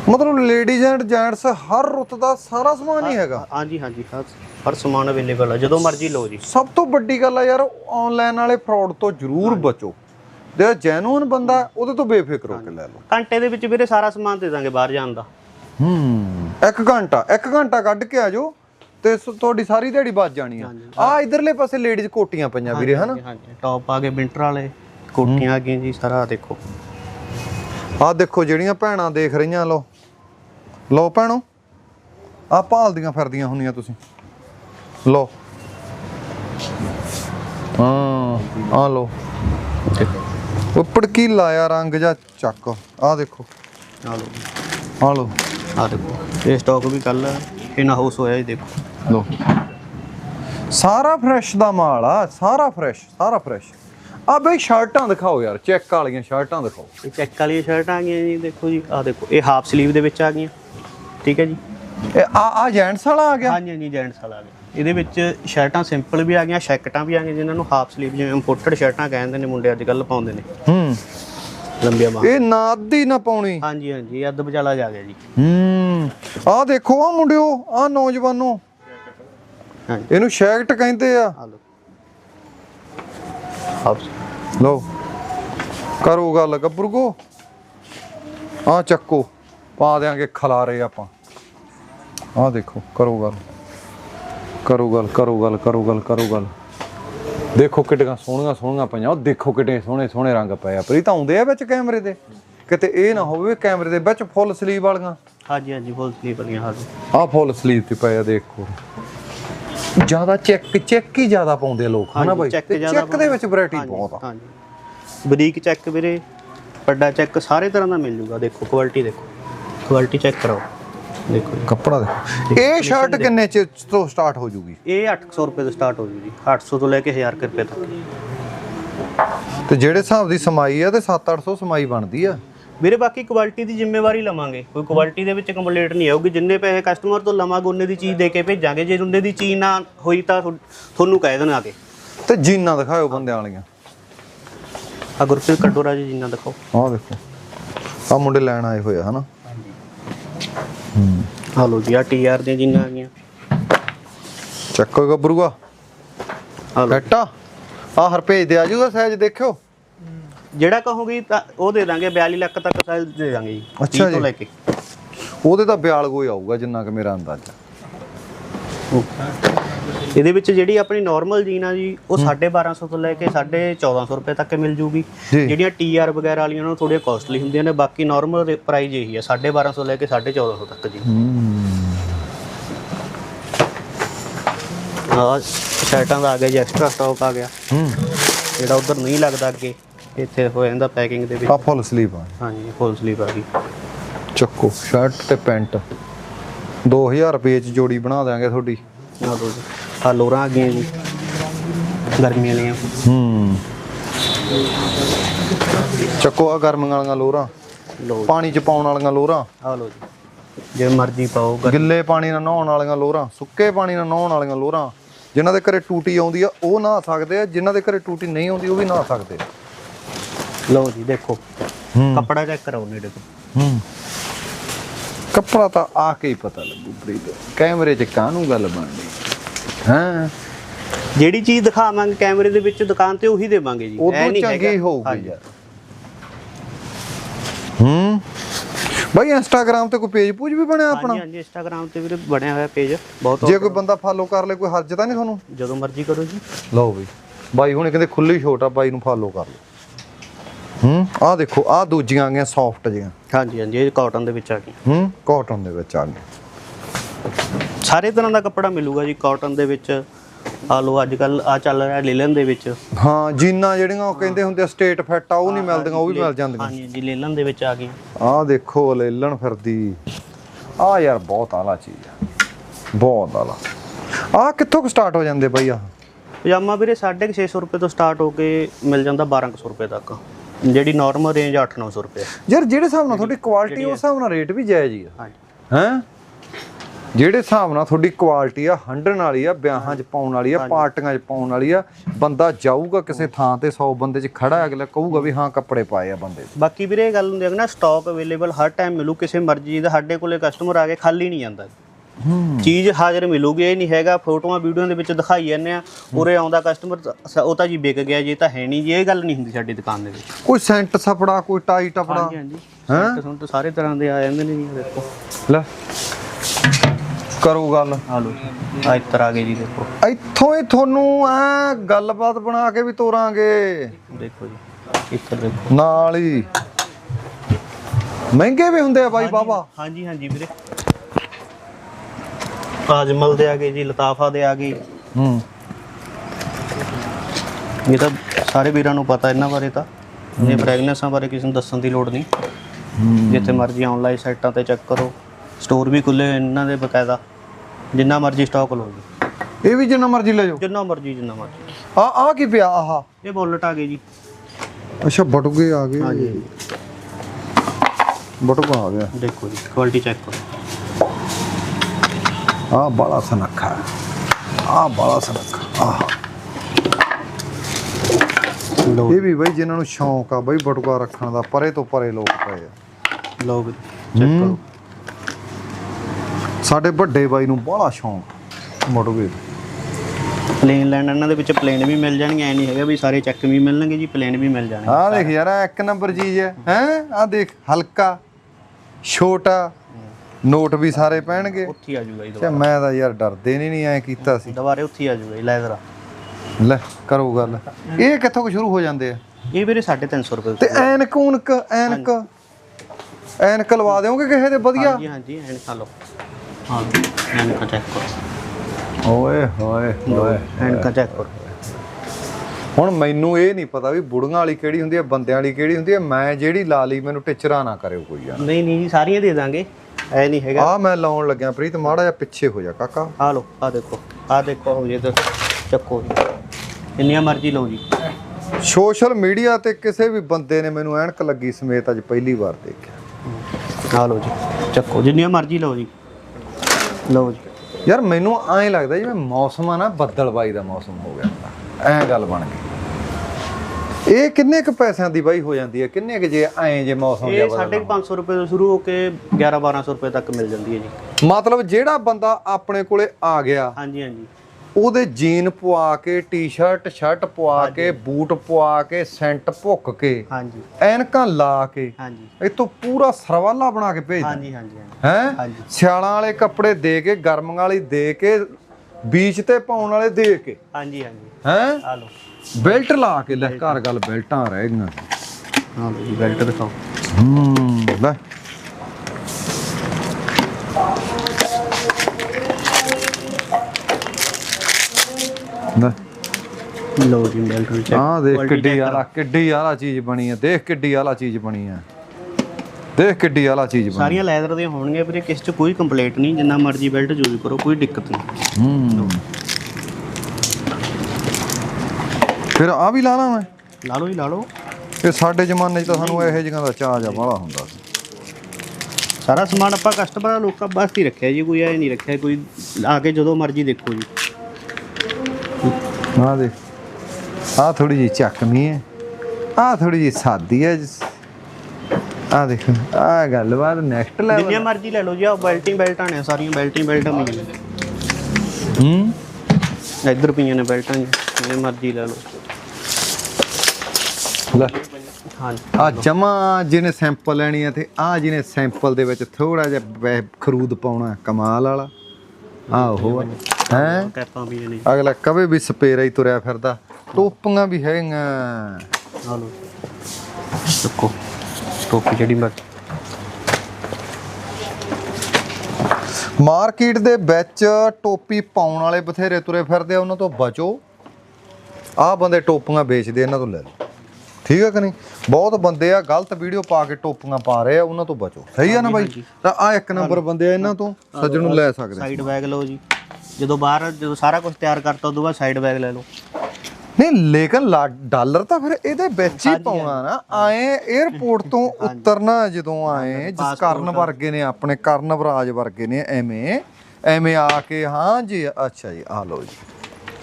S1: ਮਤਲਬ ਲੇਡੀਜ਼ ਐਂਡ ਜੈਂਟਸ ਹਰ ਰੁੱਤ ਦਾ ਸਾਰਾ ਸਮਾਨ ਹੀ ਹੈਗਾ।
S2: ਹਾਂਜੀ ਹਾਂਜੀ ਹਰ ਹਰ ਸਮਾਨ ਅਵੇਲੇਬਲ ਆ ਜਦੋਂ ਮਰਜ਼ੀ ਲਓ ਜੀ।
S1: ਸਭ ਤੋਂ ਵੱਡੀ ਗੱਲ ਆ ਯਾਰ ਆਨਲਾਈਨ ਵਾਲੇ ਫਰਾਡ ਤੋਂ ਜ਼ਰੂਰ ਬਚੋ। ਜਿਹੜਾ ਜੈਨੂਇਨ ਬੰਦਾ ਉਹਦੇ ਤੋਂ ਬੇਫਿਕਰ ਹੋ ਕੇ ਲੈ ਲਓ।
S2: ਘੰਟੇ ਦੇ ਵਿੱਚ ਵੀਰੇ ਸਾਰਾ ਸਮਾਨ ਦੇ ਦਾਂਗੇ ਬਾਹਰ ਜਾਣ ਦਾ।
S1: ਹੂੰ ਇੱਕ ਘੰਟਾ ਇੱਕ ਘੰਟਾ ਕੱਢ ਕੇ ਆ ਜਾਓ ਤੇ ਤੁਹਾਡੀ ਸਾਰੀ ਦਿਹਾੜੀ ਬਚ ਜਾਣੀ ਆ। ਆ ਇਧਰਲੇ ਪਾਸੇ ਲੇਡੀਜ਼ ਕੋਟੀਆਂ ਪਈਆਂ ਵੀਰੇ ਹਨਾ?
S2: ਹਾਂਜੀ ਟੌਪ ਆ ਗਏ ਵਿੰਟਰ ਵਾਲੇ ਕੋਟੀਆਂ ਆ ਗਈਆਂ ਜੀ ਸਾਰਾ ਦੇਖੋ।
S1: ਆ ਦੇਖੋ ਜਿਹੜੀਆਂ ਭੈਣਾਂ ਦੇਖ ਰਹੀਆਂ ਲਓ। ਲਓ ਭੈਣੋ ਆ ਭਾਲਦੀਆਂ ਫਿਰਦੀਆਂ ਹੁੰਦੀਆਂ ਤੁਸੀਂ। ਲਓ। ਹਾਂ ਆ ਲਓ। ਉੱਪਰ ਕੀ ਲਾਇਆ ਰੰਗ ਜਾਂ ਚੱਕ। ਆ ਦੇਖੋ।
S2: ਆ ਲਓ।
S1: ਆ
S2: ਦੇਖੋ। ਇਹ ਸਟਾਕ ਵੀ ਕੱਲ ਇਨ ਹਾਊਸ ਹੋਇਆ ਜੀ ਦੇਖੋ।
S1: ਲਓ। ਸਾਰਾ ਫਰੈਸ਼ ਦਾ ਮਾਲ ਆ ਸਾਰਾ ਫਰੈਸ਼ ਸਾਰਾ ਫਰੈਸ਼ ਆ ਬਈ ਸ਼ਰਟਾਂ ਦਿਖਾਓ ਯਾਰ ਚੈੱਕ ਵਾਲੀਆਂ ਸ਼ਰਟਾਂ ਦਿਖਾਓ।
S2: ਇਹ ਚੈੱਕ ਵਾਲੀਆਂ ਸ਼ਰਟਾਂ ਆ ਗਈਆਂ ਜੀ ਦੇਖੋ ਜੀ ਆ ਦੇਖੋ ਇਹ ਹਾਫ ਸਲੀਵ ਦੇ ਵਿੱਚ ਆ ਗਈਆਂ। ਠੀਕ ਹੈ ਜੀ।
S1: ਇਹ ਆ ਆ ਜੈਂਟਸ ਵਾਲਾ ਆ ਗਿਆ?
S2: ਹਾਂਜੀ ਹਾਂਜੀ ਜੈਂਟਸ ਵਾਲਾ ਆ ਗਿਆ। ਇਹਦੇ ਵਿੱਚ ਸ਼ਰਟਾਂ ਸਿੰਪਲ ਵੀ ਆ ਗਈਆਂ ਸ਼ੈਕਟਾਂ ਵੀ ਆ ਗਈਆਂ ਜਿਨ੍ਹਾਂ ਨੂੰ ਹਾਫ ਸਲੀਵ ਜਿਵੇਂ ਇੰਪੋਰਟਡ ਸ਼ਰਟਾਂ ਕਹਿੰਦੇ ਨੇ ਮੁੰਡੇ ਅੱਜ ਕੱਲ ਪਾਉਂਦੇ ਨੇ।
S1: ਹੂੰ।
S2: ਲੰਬੀਆਂ ਬਾਹਾਂ।
S1: ਇਹ ਨਾ ਅੱਧੀ ਨਾ ਪਾਉਣੀ।
S2: ਹਾਂਜੀ ਹਾਂਜੀ ਅੱਧ ਵਿਚਾਲਾ ਜਾ ਗਿਆ ਜੀ।
S1: ਹੂੰ। ਆ ਦੇਖੋ ਆ ਮੁੰਡਿਓ ਆ ਨੌਜਵਾਨੋ।
S2: ਹਾਂਜੀ।
S1: ਇਹਨੂੰ ਸ਼ੈਕਟ ਕਹਿੰਦੇ ਆ।
S2: ਆ ਲਓ। ਹਾਫ
S1: ਲਓ। ਕਰੋ ਗੱਲ ਗੱਭਰੂਗੋ ਆ ਚੱਕੋ। ਪਾ ਦਿਆਂਗੇ ਖਲਾਰੇ ਆਪਾਂ। ਆ ਦੇਖੋ ਕਰੋ ਗੱਲ। ਕਰੋ ਗੱਲ ਕਰੋ ਗੱਲ ਕਰੋ ਗੱਲ ਕਰੋ ਗੱਲ। ਦੇਖੋ ਕਿੱਡੀਆਂ ਸੋਹਣੀਆਂ ਸੋਹਣੀਆਂ ਪਈਆਂ ਉਹ ਦੇਖੋ ਕਿੱਡੇ ਸੋਹਣੇ ਸੋਹਣੇ ਰੰਗ ਪਏ ਆ। ਪਰ ਇਹ ਤਾਂ ਆਉਂਦੇ ਆ ਵਿੱਚ ਕੈਮਰੇ ਦੇ? ਕਿਤੇ ਇਹ ਨਾ ਹੋਵੇ ਕੈਮਰੇ ਦੇ ਵਿੱਚ ਫੁੱਲ ਸਲੀਵ ਵਾਲੀਆਂ?
S2: ਹਾਂਜੀ ਹਾਂਜੀ ਫੁੱਲ ਸਲੀਵ ਵਾਲੀਆਂ ਹਾਂਜੀ
S1: ਆ ਫੁੱਲ ਸਲੀਵ ਤੇ ਪਏ ਆ ਦੇਖੋ। ਜ਼ਿਆਦਾ ਚੈੱਕ ਚੈੱਕ ਹੀ ਜ਼ਿਆਦਾ ਪਾਉਂਦੇ ਲੋਕ ਹਨਾ ਬਾਈ? ਚੈੱਕ ਦੇ ਵਿੱਚ ਵੈਰਾਈਟੀ ਬਹੁਤ ਆ।
S2: ਹਾਂਜੀ। ਬਰੀਕ ਚੈੱਕ ਵੀਰੇ ਵੱਡਾ ਚੈੱਕ ਸਾਰੇ ਤਰ੍ਹਾਂ ਦਾ ਮਿਲ ਜੂਗਾ ਦੇਖੋ ਕੁਆਲਿਟੀ ਦੇਖੋ। ਕੁਆਲਿਟੀ ਚੈੱਕ ਕਰਾਓ। ਦੇਖੋ ਜੀ।
S1: ਕੱਪੜਾ ਦੇ ਇਹ ਸ਼ਰਟ ਕਿੰਨੇ ਚ ਤੋਂ ਸਟਾਰਟ ਹੋ ਜੂਗੀ?
S2: ਇਹ 800 ਰੁਪਏ ਤੋਂ ਸਟਾਰਟ ਹੋ ਜੂ। ਜੀ 800 ਤੋਂ ਲੈ ਕੇ 1000 ਕੁ ਰੁਪਏ ਤੱਕ।
S1: ਤੇ ਜਿਹੜੇ ਹਿਸਾਬ ਦੀ ਸਮਾਈ ਆ ਤੇ 7-800 ਸਮਾਈ ਬਣਦੀ ਆ।
S2: ਵੀਰੇ ਬਾਕੀ ਕੁਆਲਿਟੀ ਦੀ ਜ਼ਿੰਮੇਵਾਰੀ ਲਵਾਂਗੇ। ਕੋਈ ਕੁਆਲਿਟੀ ਦੇ ਵਿੱਚ ਕੰਪਲੀਟ ਨਹੀਂ ਆਊਗੀ। ਜਿੰਨੇ ਪੈਸੇ ਕਸਟਮਰ ਤੋਂ ਲਵਾਂਗੇ ਉਹਨੇ ਦੀ ਚੀਜ਼ ਦੇ ਕੇ ਭੇਜਾਂਗੇ। ਜੇ ਉਹਨੇ ਦੀ ਚੀਜ਼ ਨਾ ਹੋਈ ਤਾਂ ਤੁਹਾਨੂੰ ਕਹਿ ਦੇਣਾ ਕੇ
S1: ਤੇ ਜੀਨਾਂ ਦਿਖਾਓ ਬੰਦਿਆਂ ਵਾਲੀਆਂ।
S2: ਆ ਗੁਰਪ੍ਰੀਤ ਕੱਟੋ ਰਾਜੀ ਜਿੰਨਾ ਦਿਖਾਓ।
S1: ਆਹ ਦੇਖੋ। ਆ ਮੁੰਡੇ ਲੈਣ ਆਏ ਹੋਏ ਆ ਹਨਾ?
S2: ਆ ਲਓ ਜੀ ਆ ਟੀਆਰ ਦੀਆਂ ਜਿੰਨਾ ਆ ਗਈਆਂ।
S1: ਚੱਕੋ ਗੱਭਰੂਆ
S2: ਆ ਲਓ।
S1: ਕੱਟਾ ਆ ਹਰਪੇਜ ਦੇ ਆ ਜੂਗਾ ਸਾਈਜ਼ ਦੇਖਿਓ।
S2: ਜਿਹੜਾ ਕਹੋਗੇ ਤਾਂ ਉਹ ਦੇ ਦਾਂਗੇ 42 ਲੱਖ ਤੱਕ ਸਾਈਜ਼ ਦੇ ਦਾਂਗੇ ਜੀ
S1: ਅੱਛਾ
S2: 30 ਤੋਂ
S1: ਜੀ।
S2: ਲੈ ਕੇ।
S1: ਉਹਦੇ ਤਾਂ ਬਿਆਲ ਕੋਈ ਆਊਗਾ ਜਿੰਨਾ ਕਿ ਮੇਰਾ ਅੰਦਾਜ਼ਾ।
S2: ਇਹਦੇ ਵਿੱਚ ਜਿਹੜੀ ਆਪਣੀ ਨਾਰਮਲ ਜੀਨ ਆ ਜੀ ਉਹ 1250 ਤੋਂ ਲੈ ਕੇ 1450 ਰੁਪਏ ਤੱਕ ਮਿਲ ਜੂਗੀ। ਜਿਹੜੀਆਂ ਟੀਆਰ ਵਗੈਰਾ ਵਾਲੀਆਂ ਉਹਨਾਂ ਥੋੜੀਆਂ ਕਾਸਟਲੀ ਹੁੰਦੀਆਂ ਨੇ ਬਾਕੀ ਨਾਰਮਲ ਪ੍ਰਾਈਸ ਇਹੀ ਹੈ 1250 ਤੋਂ ਲੈ ਕੇ 1450 ਤੱਕ ਜੀ। ਆ ਸ਼ਰਟਾਂ ਦਾ ਆ ਗਿਆ ਜੀ ਐਕਸਟਰਾ ਸਟਾਕ ਆ ਗਿਆ।
S1: ਹੂੰ।
S2: ਜਿਹੜਾ ਉਧਰ ਨਹੀਂ ਲੱਗਦਾ ਅੱਗੇ ਇੱਥੇ ਹੋ ਜਾਂਦਾ ਪੈਕਿੰਗ ਦੇ ਵਿੱਚ।
S1: ਆ ਫੁੱਲ ਸਲੀਵ ਆ।
S2: ਹਾਂਜੀ ਫੁੱਲ ਸਲੀਵ ਆ ਗਈ।
S1: ਚੱਕੋ ਸ਼ਰਟ ਤੇ ਪੈਂਟ 2000 ਰੁਪਏ ਚ ਜੋੜੀ ਬਣਾ ਦਿਆਂਗੇ ਤੁਹਾਡੀ।
S2: ਆ ਦੋ ਜੀ। ਆ ਲੋਰਾਂ ਆ ਗਈਆਂ ਜੀ। ਗਰਮੀਆਂ ਵਾਲੀਆਂ।
S1: ਹੂੰ। ਚੱਕੋ ਆ ਗਰਮੀਆਂ ਵਾਲੀਆਂ ਲੋਰਾਂ।
S2: ਲੋ
S1: ਪਾਣੀ ਚ ਪਾਉਣ ਵਾਲੀਆਂ ਲੋਰਾਂ।
S2: ਆ ਲੋ ਜੀ। ਜੇ ਮਰਜ਼ੀ ਪਾਓ। ਗਰ-
S1: ਗਿੱਲੇ ਪਾਣੀ ਨਾਲ ਨਹਾਉਣ ਵਾਲੀਆਂ ਲੋਰਾਂ। ਸੁੱਕੇ ਪਾਣੀ ਨਾਲ ਨਹਾਉਣ ਵਾਲੀਆਂ ਲੋਰਾਂ। ਜਿਨ੍ਹਾਂ ਦੇ ਘਰੇ ਟੂਟੀ ਆਉਂਦੀ ਆ ਉਹ ਨਹਾ ਸਕਦੇ ਆ। ਜਿਨ੍ਹਾਂ ਦੇ ਘਰੇ ਟੂਟੀ ਨਹੀਂ ਆਉਂਦੀ ਉਹ ਵੀ ਨਹਾ ਸਕਦੇ ਆ।
S2: ਜੀ ਦੇਖੋ।
S1: ਹੂੰ।
S2: ਕੱਪੜਾ ਚੈੱਕ ਕਰਾਓ ਨੇੜੇ ਤੋਂ।
S1: ਹੂੰ। ਕੱਪੜਾ ਤਾਂ ਆ ਕੇ ਹੀ ਪਤਾ ਲੱਗੂ ਪ੍ਰੀਤ। ਕੈਮਰੇ 'ਚ ਕਾਹਨੂੰ ਗੱਲ ਬਣਨੀ ਹਾਂ?
S2: ਜਿਹੜੀ ਚੀਜ਼ ਦਿਖਾਵਾਂਗੇ ਕੈਮਰੇ ਦੇ ਵਿੱਚ ਦੁਕਾਨ ਤੇ ਉਹੀ ਦੇਵਾਂਗੇ ਜੀ। ਐ
S1: ਉਦੋਂ
S2: ਨਹੀਂ
S1: ਚੰਗੀ
S2: ਹੈਗਾ।
S1: ਹੋਊਗੀ
S2: ਹਾਂਜੀ।
S1: ਯਾਰ। ਹੂੰ? ਬਾਈ ਇੰਸਟਾਗ੍ਰam ਤੇ ਕੋਈ ਪੇਜ ਪੂਜ ਵੀ ਬਣਿਆ ਆਪਣਾ?
S2: ਹਾਂਜੀ ਹਾਂਜੀ ਇੰਸਟਾਗ੍ਰam ਤੇ ਵੀਰੇ ਬਣਿਆ ਹੋਇਆ ਪੇਜ। ਬਹੁਤ
S1: ਜੇ ਕੋਈ ਬੰਦਾ ਫਾਲੋ ਕਰ ਲੇ ਕੋਈ ਹਰਜ ਤਾਂ ਨਹੀਂ ਤੁਹਾਨੂੰ?
S2: ਜਦੋਂ ਮਰਜ਼ੀ ਕਰੋ ਜੀ।
S1: ਲਓ ਬਈ। ਬਾਈ ਹੁਣ ਕਹਿੰਦੇ ਖੁੱਲੀ ਛੋਟ ਬਾਈ ਨੂੰ ਫਾਲੋ ਕਰ ਲਓ ਹੂੰ? ਆਹ ਦੇਖੋ ਆਹ ਦੂਜੀਆਂ ਆ ਗਈਆਂ ਸੌਫਟ ਜੀਆਂ
S2: ਹਾਂਜੀ ਹਾਂਜੀ ਇਹ ਕਾਟਨ ਦੇ ਵਿੱਚ ਆ ਗਈ
S1: ਹੂੰ? ਕਾਟਨ ਦੇ ਵਿੱਚ ਆ ਗਏ
S2: ਸਾਰੇ ਤਰ੍ਹਾਂ ਦਾ ਕੱਪੜਾ ਮਿਲੂਗਾ ਜੀ ਕਾਟਨ ਦੇ ਵਿੱਚ। ਆ ਲੋ ਅੱਜ ਕੱਲ ਆ ਚੱਲ ਰਿਹਾ ਲੇਲਨ ਦੇ ਵਿੱਚ।
S1: ਹਾਂ ਜੀਨਾਂ ਜਿਹੜੀਆਂ ਉਹ ਕਹਿੰਦੇ ਹੁੰਦੇ ਸਟੇਟ ਫਿੱਟ ਆ ਉਹ ਨਹੀਂ ਮਿਲਦੀਆਂ ਉਹ ਵੀ ਮਿਲ ਜਾਂਦੀਆਂ।
S2: ਹਾਂਜੀ ਜੀ ਲੇਲਨ ਦੇ ਵਿੱਚ ਆ ਗਈ
S1: ਆਹ ਦੇਖੋ ਲੇਲਣ ਫਿਰਦੀ। ਆਹ ਯਾਰ ਬਹੁਤ ਆਲਾ ਚੀਜ਼ ਆ। ਬਹੁਤ ਆਲਾ। ਆਹ ਕਿੱਥੋਂ ਕੁ ਸਟਾਰਟ ਹੋ ਜਾਂਦੇ ਬਾਈ ਆਹ?
S2: ਪਜਾਮਾ ਵੀਰੇ 650 ਰੁਪਏ ਤੋਂ ਸਟਾਰਟ ਹੋ ਕੇ ਮਿਲ ਜਾਂਦਾ 1200 ਰੁਪਏ ਤੱਕ। ਜਿਹੜੀ ਨਾਰਮਲ ਰੇਂਜ 8-900 ਰੁਪਏ।
S1: ਯਾਰ ਜਿਹੜੇ ਹਿਸਾਬ ਨਾਲ ਤੁਹਾਡੀ ਕੁਆਲਿਟੀ ਉਸ ਹਿਸਾਬ ਨਾਲ ਰੇਟ ਵੀ ਜਾਇਜ਼ ਹੀ ਆ।
S2: ਹਾਂਜੀ।
S1: ਹੈਂ? ਜਿਹੜੇ ਹਿਸਾਬ ਨਾਲ ਤੁਹਾਡੀ ਕੁਆਲਿਟੀ ਆ ਹੰਡਣ ਵਾਲੀ ਆ ਵਿਆਹਾਂ 'ਚ ਪਾਉਣ ਵਾਲੀ ਆ ਪਾਰਟੀਆਂ 'ਚ ਪਾਉਣ ਵਾਲੀ ਆ ਬੰਦਾ ਜਾਊਗਾ ਕਿਸੇ ਥਾਂ ਤੇ 100 ਬੰਦੇ 'ਚ ਖੜਾ ਹੈ, ਅਗਲਾ ਕਹੂਗਾ ਵੀ ਹਾਂ ਕੱਪੜੇ ਪਾਏ ਆ ਬੰਦੇ
S2: ਬਾਕੀ ਵੀਰੇ ਇਹ ਗੱਲ ਹੁੰਦੀ ਹੈ ਕਿ ਨਾ ਸਟਾਕ ਅਵੇਲੇਬਲ ਹਰ ਟਾਈਮ ਮਿਲੂ ਕਿਸੇ ਮਰਜ਼ੀ ਦਾ ਸਾਡੇ ਕੋਲੇ ਕਸਟਮਰ ਆ ਕੇ ਖਾਲੀ ਨਹੀਂ ਜਾਂਦਾ। ਚੀਜ਼ ਹਾਜ਼ਰ ਮਿਲੂਗੀ ਇਹ ਨਹੀਂ ਹੈਗਾ ਫੋਟੋਆਂ ਵੀਡੀਓ ਦੇ ਵਿੱਚ ਦਿਖਾਈ ਜਾਂਦੇ ਆ ਉਰੇ ਆਉਂਦਾ ਕਸਟਮਰ ਉਹ ਤਾਂ ਜੀ ਵਿਕ ਗਿਆ ਜੀ ਇਹ ਤਾਂ ਹੈ ਨਹੀਂ ਜੀ ਇਹ ਗੱਲ ਨਹੀਂ ਹੁੰਦੀ ਸਾਡੀ ਦੁਕਾਨ ਦੇ ਵਿੱਚ।
S1: ਕੋਈ ਸੈਂਟ ਸਪੜਾ ਕੋਈ ਟਾਈ ਟਪੜਾ
S2: ਹਾਂਜੀ ਹਾਂਜੀ। ਹੈਂ? ਤਾਂ ਸਾਰੇ ਤਰ੍ਹਾਂ ਦੇ ਆ ਜਾਂਦੇ ਨੇ ਜੀ ਇਹ ਦੇਖੋ।
S1: ਲੈ। ਕਰੋ ਗੱਲ।
S2: ਆ ਲੋ ਆ ਇੱਤਰ ਆ ਗਏ ਜੀ ਦੇਖੋ।
S1: ਇੱਥੋਂ ਹੀ ਤੁਹਾਨੂੰ ਐ ਗੱਲਬਾਤ ਬਣਾ ਕੇ ਵੀ ਤੋਰਾਂਗੇ।
S2: ਦੇਖੋ ਜੀ ਇੱਤਰ ਦੇਖੋ।
S1: ਨਾਲ ਹੀ। ਮਹਿੰਗੇ ਵੀ ਹੁੰਦੇ ਆ ਬਾਈ ਬਾਬਾ।
S2: ਹਾਂਜੀ ਹਾਂਜੀ ਵੀਰੇ। ਆਜਮਲ ਦੇ ਆ ਗਏ ਜੀ ਲਤਾਫਾ ਦੇ ਆ ਗਏ।
S1: ਹੂੰ।
S2: ਇਹ ਤਾਂ ਸਾਰੇ ਵੀਰਾਂ ਨੂੰ ਪਤਾ ਇਹਨਾਂ ਬਾਰੇ ਤਾਂ। ਇਹ ਫ੍ਰੈਗਨੈਂਸਾਂ ਬਾਰੇ ਕਿਸੇ ਨੂੰ ਦੱਸਣ ਦੀ ਲੋੜ ਨਹੀਂ। ਜਿੱਥੇ ਮਰਜ਼ੀ ਆਨਲਾਈਨ ਸਾਈਟਾਂ ਤੇ ਚੈੱਕ ਕਰੋ। ਸਟੋਰ ਵੀ ਖੁੱਲੇ ਇਹਨਾਂ ਦੇ ਬਕਾਇਦਾ। ਜਿੰਨਾ ਮਰਜ਼ੀ ਸਟਾਕ ਲਓ ਜੀ।
S1: ਇਹ ਵੀ ਜਿੰਨਾ ਮਰਜ਼ੀ ਲੈ ਜਾਓ।
S2: ਜਿੰਨਾ ਮਰਜ਼ੀ ਜਿੰਨਾ ਮਰਜ਼ੀ।
S1: ਆ ਆ ਕੀ ਪਿਆ? ਆਹ।
S2: ਇਹ ਬੁਲਟ ਆ ਗਏ ਜੀ।
S1: ਅੱਛਾ ਬਟੂਗੇ ਆ ਗਏ।
S2: ਹਾਂਜੀ।
S1: ਬਟੂਗਾ ਆ ਗਿਆ।
S2: ਦੇਖੋ ਜੀ ਕੁਆਲਿਟੀ ਚੈੱਕ ਕਰੋ।
S1: ਆ ਬੜਾ ਸਨੱਖਾ ਆ ਬੜਾ ਸਨੱਖਾ ਆ
S2: ਲਓ
S1: ਇਹ ਵੀ ਬਈ ਜਿਨ੍ਹਾਂ ਨੂੰ ਸ਼ੌਂਕ ਆ ਬਈ ਬਟੂਗਾ ਰੱਖਣ ਦਾ ਪਰੇ ਤੋਂ ਪਰੇ ਲੋਕ ਪਏ ਆ।
S2: ਚੈੱਕ ਕਰੋ।
S1: ਸਾਡੇ ਵੱਡੇ ਬਾਈ ਨੂੰ ਬੜਾ ਸ਼ੌਂਕ ਦਾ।
S2: ਪਲੇਨ ਲੈਣ ਇਹਨਾਂ ਦੇ ਵਿੱਚ ਪਲੇਨ ਵੀ ਮਿਲ ਜਾਣਗੇ ਐ ਨਹੀਂ ਹੈਗਾ ਵੀ ਸਾਰੇ ਚੱਕ ਵੀ ਮਿਲਣਗੇ ਜੀ ਪਲੇਨ ਵੀ ਮਿਲ ਜਾਣਗੇ।
S1: ਆਹ ਦੇਖ ਯਾਰ ਆਹ ਇੱਕ ਨੰਬਰ ਚੀਜ਼ ਹੈ ਹੈ? ਆ ਦੇਖ ਹਲਕਾ ਛੋਟਾ ਨੋਟ ਵੀ ਸਾਰੇ ਪੈਣਗੇ।
S2: ਉੱਥੇ ਆ ਜਾਊਗਾ ਜੀ
S1: ਤੇ ਮੈਂ ਤਾਂ ਯਾਰ ਡਰਦੇ ਨਹੀਂ ਨਹੀਂ ਐ ਕੀਤਾ ਸੀ।
S2: ਦੁਬਾਰੇ ਉੱਥੇ ਆ ਜਾਊਗਾ ਜੀ ਲੈਦਰ
S1: ਲੈ ਕਰੋ ਗੱਲ। ਇਹ ਕਿੱਥੋਂ ਕੁ ਸ਼ੁਰੂ ਹੋ ਜਾਂਦੇ ਆ?
S2: ਇਹ ਵੀਰੇ 350 ਰੁਪਏ
S1: ਤੇ ਐਨਕ ਊਨਕ ਐਨਕ। ਐਨਕ ਲਵਾ ਦਿਓਗੇ ਕਿਸੇ ਦੇ? ਵਧੀਆ।
S2: ਹਾਂਜੀ ਹਾਂਜੀ ਐਨਕਾਂ ਲਓ। ਹਾਂ ਐਨਕਾਂ ਚੈੱਕ ਕਰੋ।
S1: ਓਏ ਹੋਏ ਹੋਏ
S2: ਐਨਕਾਂ ਚੈੱਕ ਕਰੋ।
S1: ਹੁਣ ਮੈਨੂੰ ਇਹ ਨਹੀਂ ਪਤਾ ਵੀ ਬੁੜੀਆਂ ਵਾਲੀ ਕਿਹੜੀ ਹੁੰਦੀ ਹੈ ਬੰਦਿਆਂ ਵਾਲੀ ਕਿਹੜੀ ਹੁੰਦੀ ਹੈ। ਮੈਂ ਜਿਹੜੀ ਲਾ ਲਈ ਮੈਨੂੰ ਟਿਚਰਾ ਨਾ ਕਰਿਓ ਕੋਈ ਯਾਰ।
S2: ਨਹੀਂ ਨਹੀਂ ਜੀ ਸਾਰੀਆਂ ਦੇ ਦਾਂਗੇ। ਐ ਨਹੀਂ ਹੈਗਾ।
S1: ਆ ਮੈਂ ਲਾਉਣ ਲੱਗਿਆ ਪ੍ਰੀਤ ਮਾੜਾ ਜਿਹਾ ਪਿੱਛੇ ਹੋ ਜਾ ਕਾਕਾ।
S2: ਆ ਲਓ ਆ ਦੇਖੋ ਆ ਦੇਖੋ ਹੋ ਜੇ ਤਾਂ ਚੱਕੋ ਜੀ। ਜਿੰਨੀਆਂ ਮਰਜ਼ੀ ਲਓ ਜੀ।
S1: ਸੋਸ਼ਲ ਮੀਡੀਆ ਤੇ ਕਿਸੇ ਵੀ ਬੰਦੇ ਨੇ ਮੈਨੂੰ ਐਨਕ ਲੱਗੀ ਸਮੇਤ ਅੱਜ ਪਹਿਲੀ ਵਾਰ ਦੇਖਿਆ।
S2: ਆ ਲਓ ਜੀ ਚੱਕੋ ਜਿੰਨੀਆਂ ਮਰਜ਼ੀ ਲਓ ਜੀ। ਲਓ ਜੀ।
S1: ਯਾਰ ਮੈਨੂੰ ਐਂ ਲੱਗਦਾ ਜਿਵੇਂ ਮੌਸਮ ਆ ਨਾ ਬੱਦਲਬਾਈ ਦਾ ਮੌਸਮ ਹੋ ਗਿਆ। ਐਂ ਗੱਲ ਬਣ ਗਈ। ਇਹ ਕਿੰਨੇ ਕੁ ਪੈਸਿਆਂ ਦੀ ਬਾਈ ਹੋ ਜਾਂਦੀ ਹੈ? ਕਿੰਨੇ ਕੁ ਜੇ ਐਂ ਜੇ ਮੌਸਮ ਜਿਹਾ
S2: ਇਹ
S1: ਬਦਲਦਾ
S2: 550 ਰੁਪਏ ਤੋਂ ਸ਼ੁਰੂ ਹੋ ਕੇ 11 1200 ਰੁਪਏ ਤੱਕ ਮਿਲ ਜਾਂਦੀ ਹੈ ਜੀ।
S1: ਮਤਲਬ ਜਿਹੜਾ ਬੰਦਾ ਆਪਣੇ ਕੋਲੇ ਆ ਗਿਆ
S2: ਹਾਂਜੀ ਹਾਂਜੀ।
S1: ਉਹਦੇ ਜੀਨ ਪਵਾ ਕੇ ਟੀ-ਸ਼ਰਟ ਸ਼ਰਟ ਪਵਾ ਕੇ ਬੂਟ ਪਵਾ ਕੇ ਸੈਂਟ ਭੁੱਕ ਕੇ
S2: ਹਾਂਜੀ।
S1: ਐਨਕਾਂ ਲਾ ਕੇ
S2: ਹਾਂਜੀ।
S1: ਇਹ ਤੋਂ ਪੂਰਾ ਸਰਵਾਲਾ ਬਣਾ ਕੇ ਭੇਜ
S2: ਹਾਂਜੀ ਹਾਂਜੀ
S1: ਹੈ?
S2: ਹਾਂਜੀ।
S1: ਸਿਆਲਾਂ ਵਾਲੇ ਕੱਪੜੇ ਦੇ ਕੇ ਗਰਮੀਆਂ ਵਾਲੀ ਦੇ ਕੇ ਬੀਚ ਤੇ ਪਾਉਣ ਵਾਲੇ ਦੇ ਕੇ।
S2: ਹਾਂਜੀ ਹਾਂਜੀ।
S1: ਹੈ?
S2: ਆ ਲਓ।
S1: ਬੈਲਟ ਲਾ ਕੇ ਲੈ ਘਰ ਗੱਲ ਬੈਲਟਾਂ ਰਹਿ ਗਈਆਂ
S2: ਹਾਂ ਜੀ ਬੈਲਟ ਦਿਖਾਓ।
S1: ਹੂੰ ਲੈ। ਲੈ।
S2: ਜੀ ਬੈਲਟ ਨੂੰ ਚੈੱਕ
S1: ਆਹ ਦੇਖ ਕਿੱਡੀ ਆਲਾ ਕਿੱਡੀ ਆਲਾ ਚੀਜ਼ ਬਣੀ ਆ ਦੇਖ ਕਿੱਡੀ ਆਲਾ ਚੀਜ਼ ਬਣੀ ਆ। ਦੇਖ ਕਿੱਡੀ ਆਲਾ ਚੀਜ਼ ਬਣੀ
S2: ਸਾਰੀਆਂ ਲੈਦਰ ਦੀਆਂ ਹੋਣਗੀਆਂ ਵੀਰੇ ਕਿਸ 'ਚ ਕੋਈ ਕੰਪਲੇਂਟ ਨਹੀਂ ਜਿੰਨਾ ਮਰਜ਼ੀ ਬੈਲਟ ਯੂਜ਼ ਕਰੋ ਕੋਈ ਦਿੱਕਤ ਨਹੀਂ।
S1: ਹੂੰ। ਫਿਰ ਆ ਵੀ ਲਾ ਲਾਂ ਮੈਂ?
S2: ਲਾ ਲਓ ਜੀ ਲਾ ਲਓ।
S1: ਇਹ ਸਾਡੇ ਜ਼ਮਾਨੇ 'ਚ ਤਾਂ ਸਾਨੂੰ ਇਹੋ ਜਿਹੀਆਂ ਦਾ ਚਾਹ ਜਾ ਬਾਹਲਾ ਹੁੰਦਾ ਸੀ।
S2: ਸਾਰਾ ਸਮਾਨ ਆਪਾਂ ਕਸਟਮਰਾਂ ਲੋਕਾਂ ਵਾਸਤੇ ਹੀ ਰੱਖਿਆ ਜੀ ਕੋਈ ਐ ਨਹੀਂ ਰੱਖਿਆ ਕੋਈ ਆ ਕੇ ਜਦੋਂ ਮਰਜ਼ੀ ਦੇਖੋ ਜੀ।
S1: ਆ ਦੇ ਆ ਥੋੜੀ ਜੀ ਚੱਕਵੀਂ ਹੈ ਆ ਥੋੜੀ ਜੀ ਸਾਦੀ ਹੈ ਆ ਦੇਖ ਆ ਗੱਲਬਾਤ ਨੈਕਸਟ ਲੈਵਲ
S2: ਜਿੰਨੀਆਂ ਮਰਜ਼ੀ ਲੈ ਲਓ ਜੀ ਆ ਬੈਲਟਿੰਗ ਬੈਲਟਾਂ ਨੇ ਸਾਰੀਆਂ ਬੈਲਟਿੰਗ ਬੈਲਟਾਂ ਪਈਆਂ ਨੇ
S1: ਹੂੰ?
S2: ਇੱਧਰ ਪਈਆਂ ਨੇ ਬੈਲਟਾਂ ਜੀ ਜਿੰਨੇ ਮਰਜ਼ੀ ਲੈ ਲਓ।
S1: ਲੈ।
S2: ਹਾਂਜੀ।
S1: ਆ ਜਮਾ ਜਿਹਨੇ ਸੈਂਪਲ ਲੈਣੀ ਆ ਤੇ ਆ ਜਿਹਨੇ ਸੈਂਪਲ ਦੇ ਵਿੱਚ ਥੋੜਾ ਜਿਹਾ ਵੈ- ਖਰੂਦ ਪਾਉਣਾ ਕਮਾਲ ਵਾਲਾ। ਆ ਉਹ ਹੈ?
S2: ਕੈਪਾਂ ਨੇ।
S1: ਅਗਲਾ ਕਵੇ ਵੀ ਸਪੇਰਾ ਹੀ ਤੁਰਿਆ ਫਿਰਦਾ। ਟੋਪੀਆਂ ਵੀ ਹੈਗੀਆਂ।
S2: ਆ ਟੋਪੀ ਜਿਹੜੀ
S1: ਮਾਰਕੀਟ ਦੇ ਵਿੱਚ ਟੋਪੀ ਪਾਉਣ ਵਾਲੇ ਬਥੇਰੇ ਤੁਰੇ ਫਿਰਦੇ ਆ ਉਹਨਾਂ ਤੋਂ ਬਚੋ। ਆਹ ਬੰਦੇ ਟੋਪੀਆਂ ਵੇਚਦੇ ਇਹਨਾਂ ਤੋਂ ਲੈ ਲਓ। ਠੀਕ ਹੈ ਕਿ ਨਹੀਂ? ਬਹੁਤ ਬੰਦੇ ਆ ਗਲਤ ਵੀਡੀਓ ਪਾ ਕੇ ਟੋਪੀਆਂ ਪਾ ਰਹੇ ਆ ਉਹਨਾਂ ਤੋਂ ਬਚੋ। ਸਹੀ ਆ ਨਾ ਬਾਈ? ਤਾਂ ਆ ਇੱਕ ਨੰਬਰ ਬੰਦੇ ਆ ਇਹਨਾਂ ਤੋਂ ਸੱਜਣ ਨੂੰ ਲੈ ਸਕਦੇ
S2: ਸਾਈਡ ਬੈਗ ਲਓ ਜੀ। ਜਦੋਂ ਬਾਹਰ ਜਦੋਂ ਸਾਰਾ ਕੁਝ ਤਿਆਰ ਕਰਤਾ ਉਦੋਂ ਬਾਅਦ ਸਾਈਡ ਬੈਗ ਲੈ ਲਓ।
S1: ਨਹੀਂ ਲੇਕਿਨ ਡਾਲਰ ਤਾਂ ਫਿਰ ਇਹਦੇ ਵਿੱਚ ਹੀ ਪਾਉਣਾ ਨਾ। ਆਏ 에어ਪੋਰਟ ਤੋਂ ਉਤਰਨਾ ਜਦੋਂ ਆਏ ਜਿਸ ਕਰਨ ਵਰਗੇ ਨੇ ਆਪਣੇ ਕਰਨਵਰਾਜ ਵਰਗੇ ਨੇ ਐਵੇਂ ਐਵੇਂ ਆ ਕੇ ਹਾਂ ਜੀ ਅੱਛਾ ਜੀ ਆ ਲਓ ਜੀ।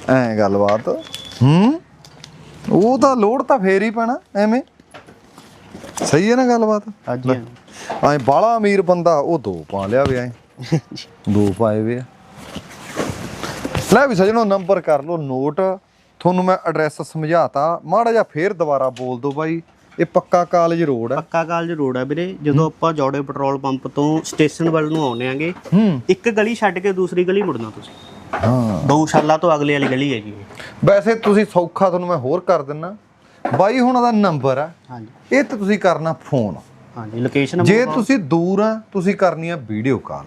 S1: ਐ ਗੱਲਬਾਤ। ਹੂੰ? ਉਹ ਤਾਂ ਲੋਡ ਤਾਂ ਫੇਰ ਹੀ ਪੈਣਾ ਐਵੇਂ। ਸਹੀ ਹੈ ਨਾ ਗੱਲਬਾਤ?
S2: ਹਾਂਜੀ।
S1: ਐ ਬਾਲਾ ਅਮੀਰ ਬੰਦਾ ਉਹ ਦੋ ਪਾ ਲਿਆ ਵੇ ਐ। ਦੋ ਪਾਏ ਵੇ ਆ। ਲੈ ਵੀ ਸਜਣੋ ਨੰਬਰ ਕਰ ਲਓ ਨੋਟ। ਤੁਹਾਨੂੰ ਮੈਂ ਐਡਰੈਸ ਸਮਝਾਤਾ। ਮਾੜਾ ਜਿਹਾ ਫੇਰ ਦੁਬਾਰਾ ਬੋਲ ਦਿਓ ਬਾਈ। ਇਹ ਪੱਕਾ ਕਾਲਜ ਰੋਡ ਆ।
S2: ਪੱਕਾ ਕਾਲਜ ਰੋਡ ਆ ਵੀਰੇ। ਜਦੋਂ ਆਪਾਂ ਜੋੜੇ ਪੈਟਰੋਲ ਪੰਪ ਤੋਂ ਸਟੇਸ਼ਨ ਵੱਲ ਨੂੰ ਆਉਣੇ ਆਂਗੇ
S1: ਹੂੰ।
S2: ਇੱਕ ਗਲੀ ਛੱਡ ਕੇ ਦੂਸਰੀ ਗਲੀ ਮੁੜਨਾ ਤੁਸੀਂ।
S1: ਹਾਂ।
S2: ਗਊਸ਼ਾਲਾ ਤੋਂ ਅਗਲੇ ਵਾਲੀ ਗਲੀ ਹੈ ਜੀ।
S1: ਵੈਸੇ ਤੁਸੀਂ ਸੌਖਾ ਤੁਹਾਨੂੰ ਮੈਂ ਹੋਰ ਕਰ ਦਿੰਨਾ। ਬਾਈ ਹੁਣਾਂ ਦਾ ਨੰਬਰ ਆ।
S2: ਹਾਂਜੀ।
S1: ਇਹ ਤੇ ਤੁਸੀਂ ਕਰਨਾ ਫੋਨ।
S2: ਹਾਂਜੀ ਲੋਕੇਸ਼ਨ
S1: ਜੇ ਤੁਸੀਂ ਦੂਰ ਆ ਤੁਸੀਂ ਕਰਨੀ ਆ ਵੀਡੀਓ ਕਾਲ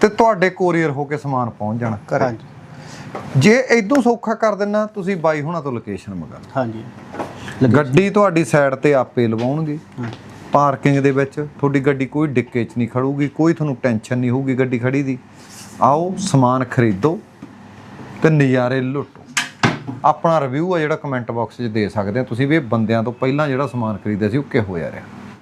S1: ਤੇ ਤੁਹਾਡੇ ਕੋਰੀਅਰ ਹੋ ਕੇ ਸਮਾਨ ਪਹੁੰਚ ਜਾਣਾ ਘਰੇ।
S2: ਹਾਂਜੀ।
S1: ਜੇ ਇਦੋਂ ਸੌਖਾ ਕਰ ਦਿੰਨਾ ਤੁਸੀਂ ਬਾਈ ਹੁਣਾਂ ਤੋਂ ਲੋਕੇਸ਼ਨ ਮੰਗਾ
S2: ਹਾਂਜੀ।
S1: ਗੱਡੀ ਤੁਹਾਡੀ ਸਾਈਡ ਤੇ ਆਪੇ ਲਵਾਉਣਗੇ। ਪਾਰਕਿੰਗ ਦੇ ਵਿੱਚ ਤੁਹਾਡੀ ਗੱਡੀ ਕੋਈ ਡਿੱਕੇ 'ਚ ਨਹੀਂ ਖੜੂਗੀ ਕੋਈ ਤੁਹਾਨੂੰ ਟੈਨਸ਼ਨ ਨਹੀਂ ਹੋਊਗੀ ਗੱਡੀ ਖੜੀ ਦੀ। ਆਓ ਸਮਾਨ ਖਰੀਦੋ ਤੇ ਨਜ਼ਾਰੇ ਲੁੱਟੋ। ਆਪਣਾ ਰਿਵਿਊ ਆ ਜਿਹੜਾ ਕਮੈਂਟ ਬਾਕਸ 'ਚ ਦੇ ਸਕਦੇ ਆ। ਤੁਸੀਂ ਵੀ ਇਹ ਬੰਦਿਆਂ ਤੋਂ ਪਹਿਲਾਂ ਜਿਹੜਾ ਸਮਾਨ ਖਰੀਦਿਆ ਸੀ, ਉਹ ਕਿਹੋ ਜਿਹਾ ਰਿਹਾ?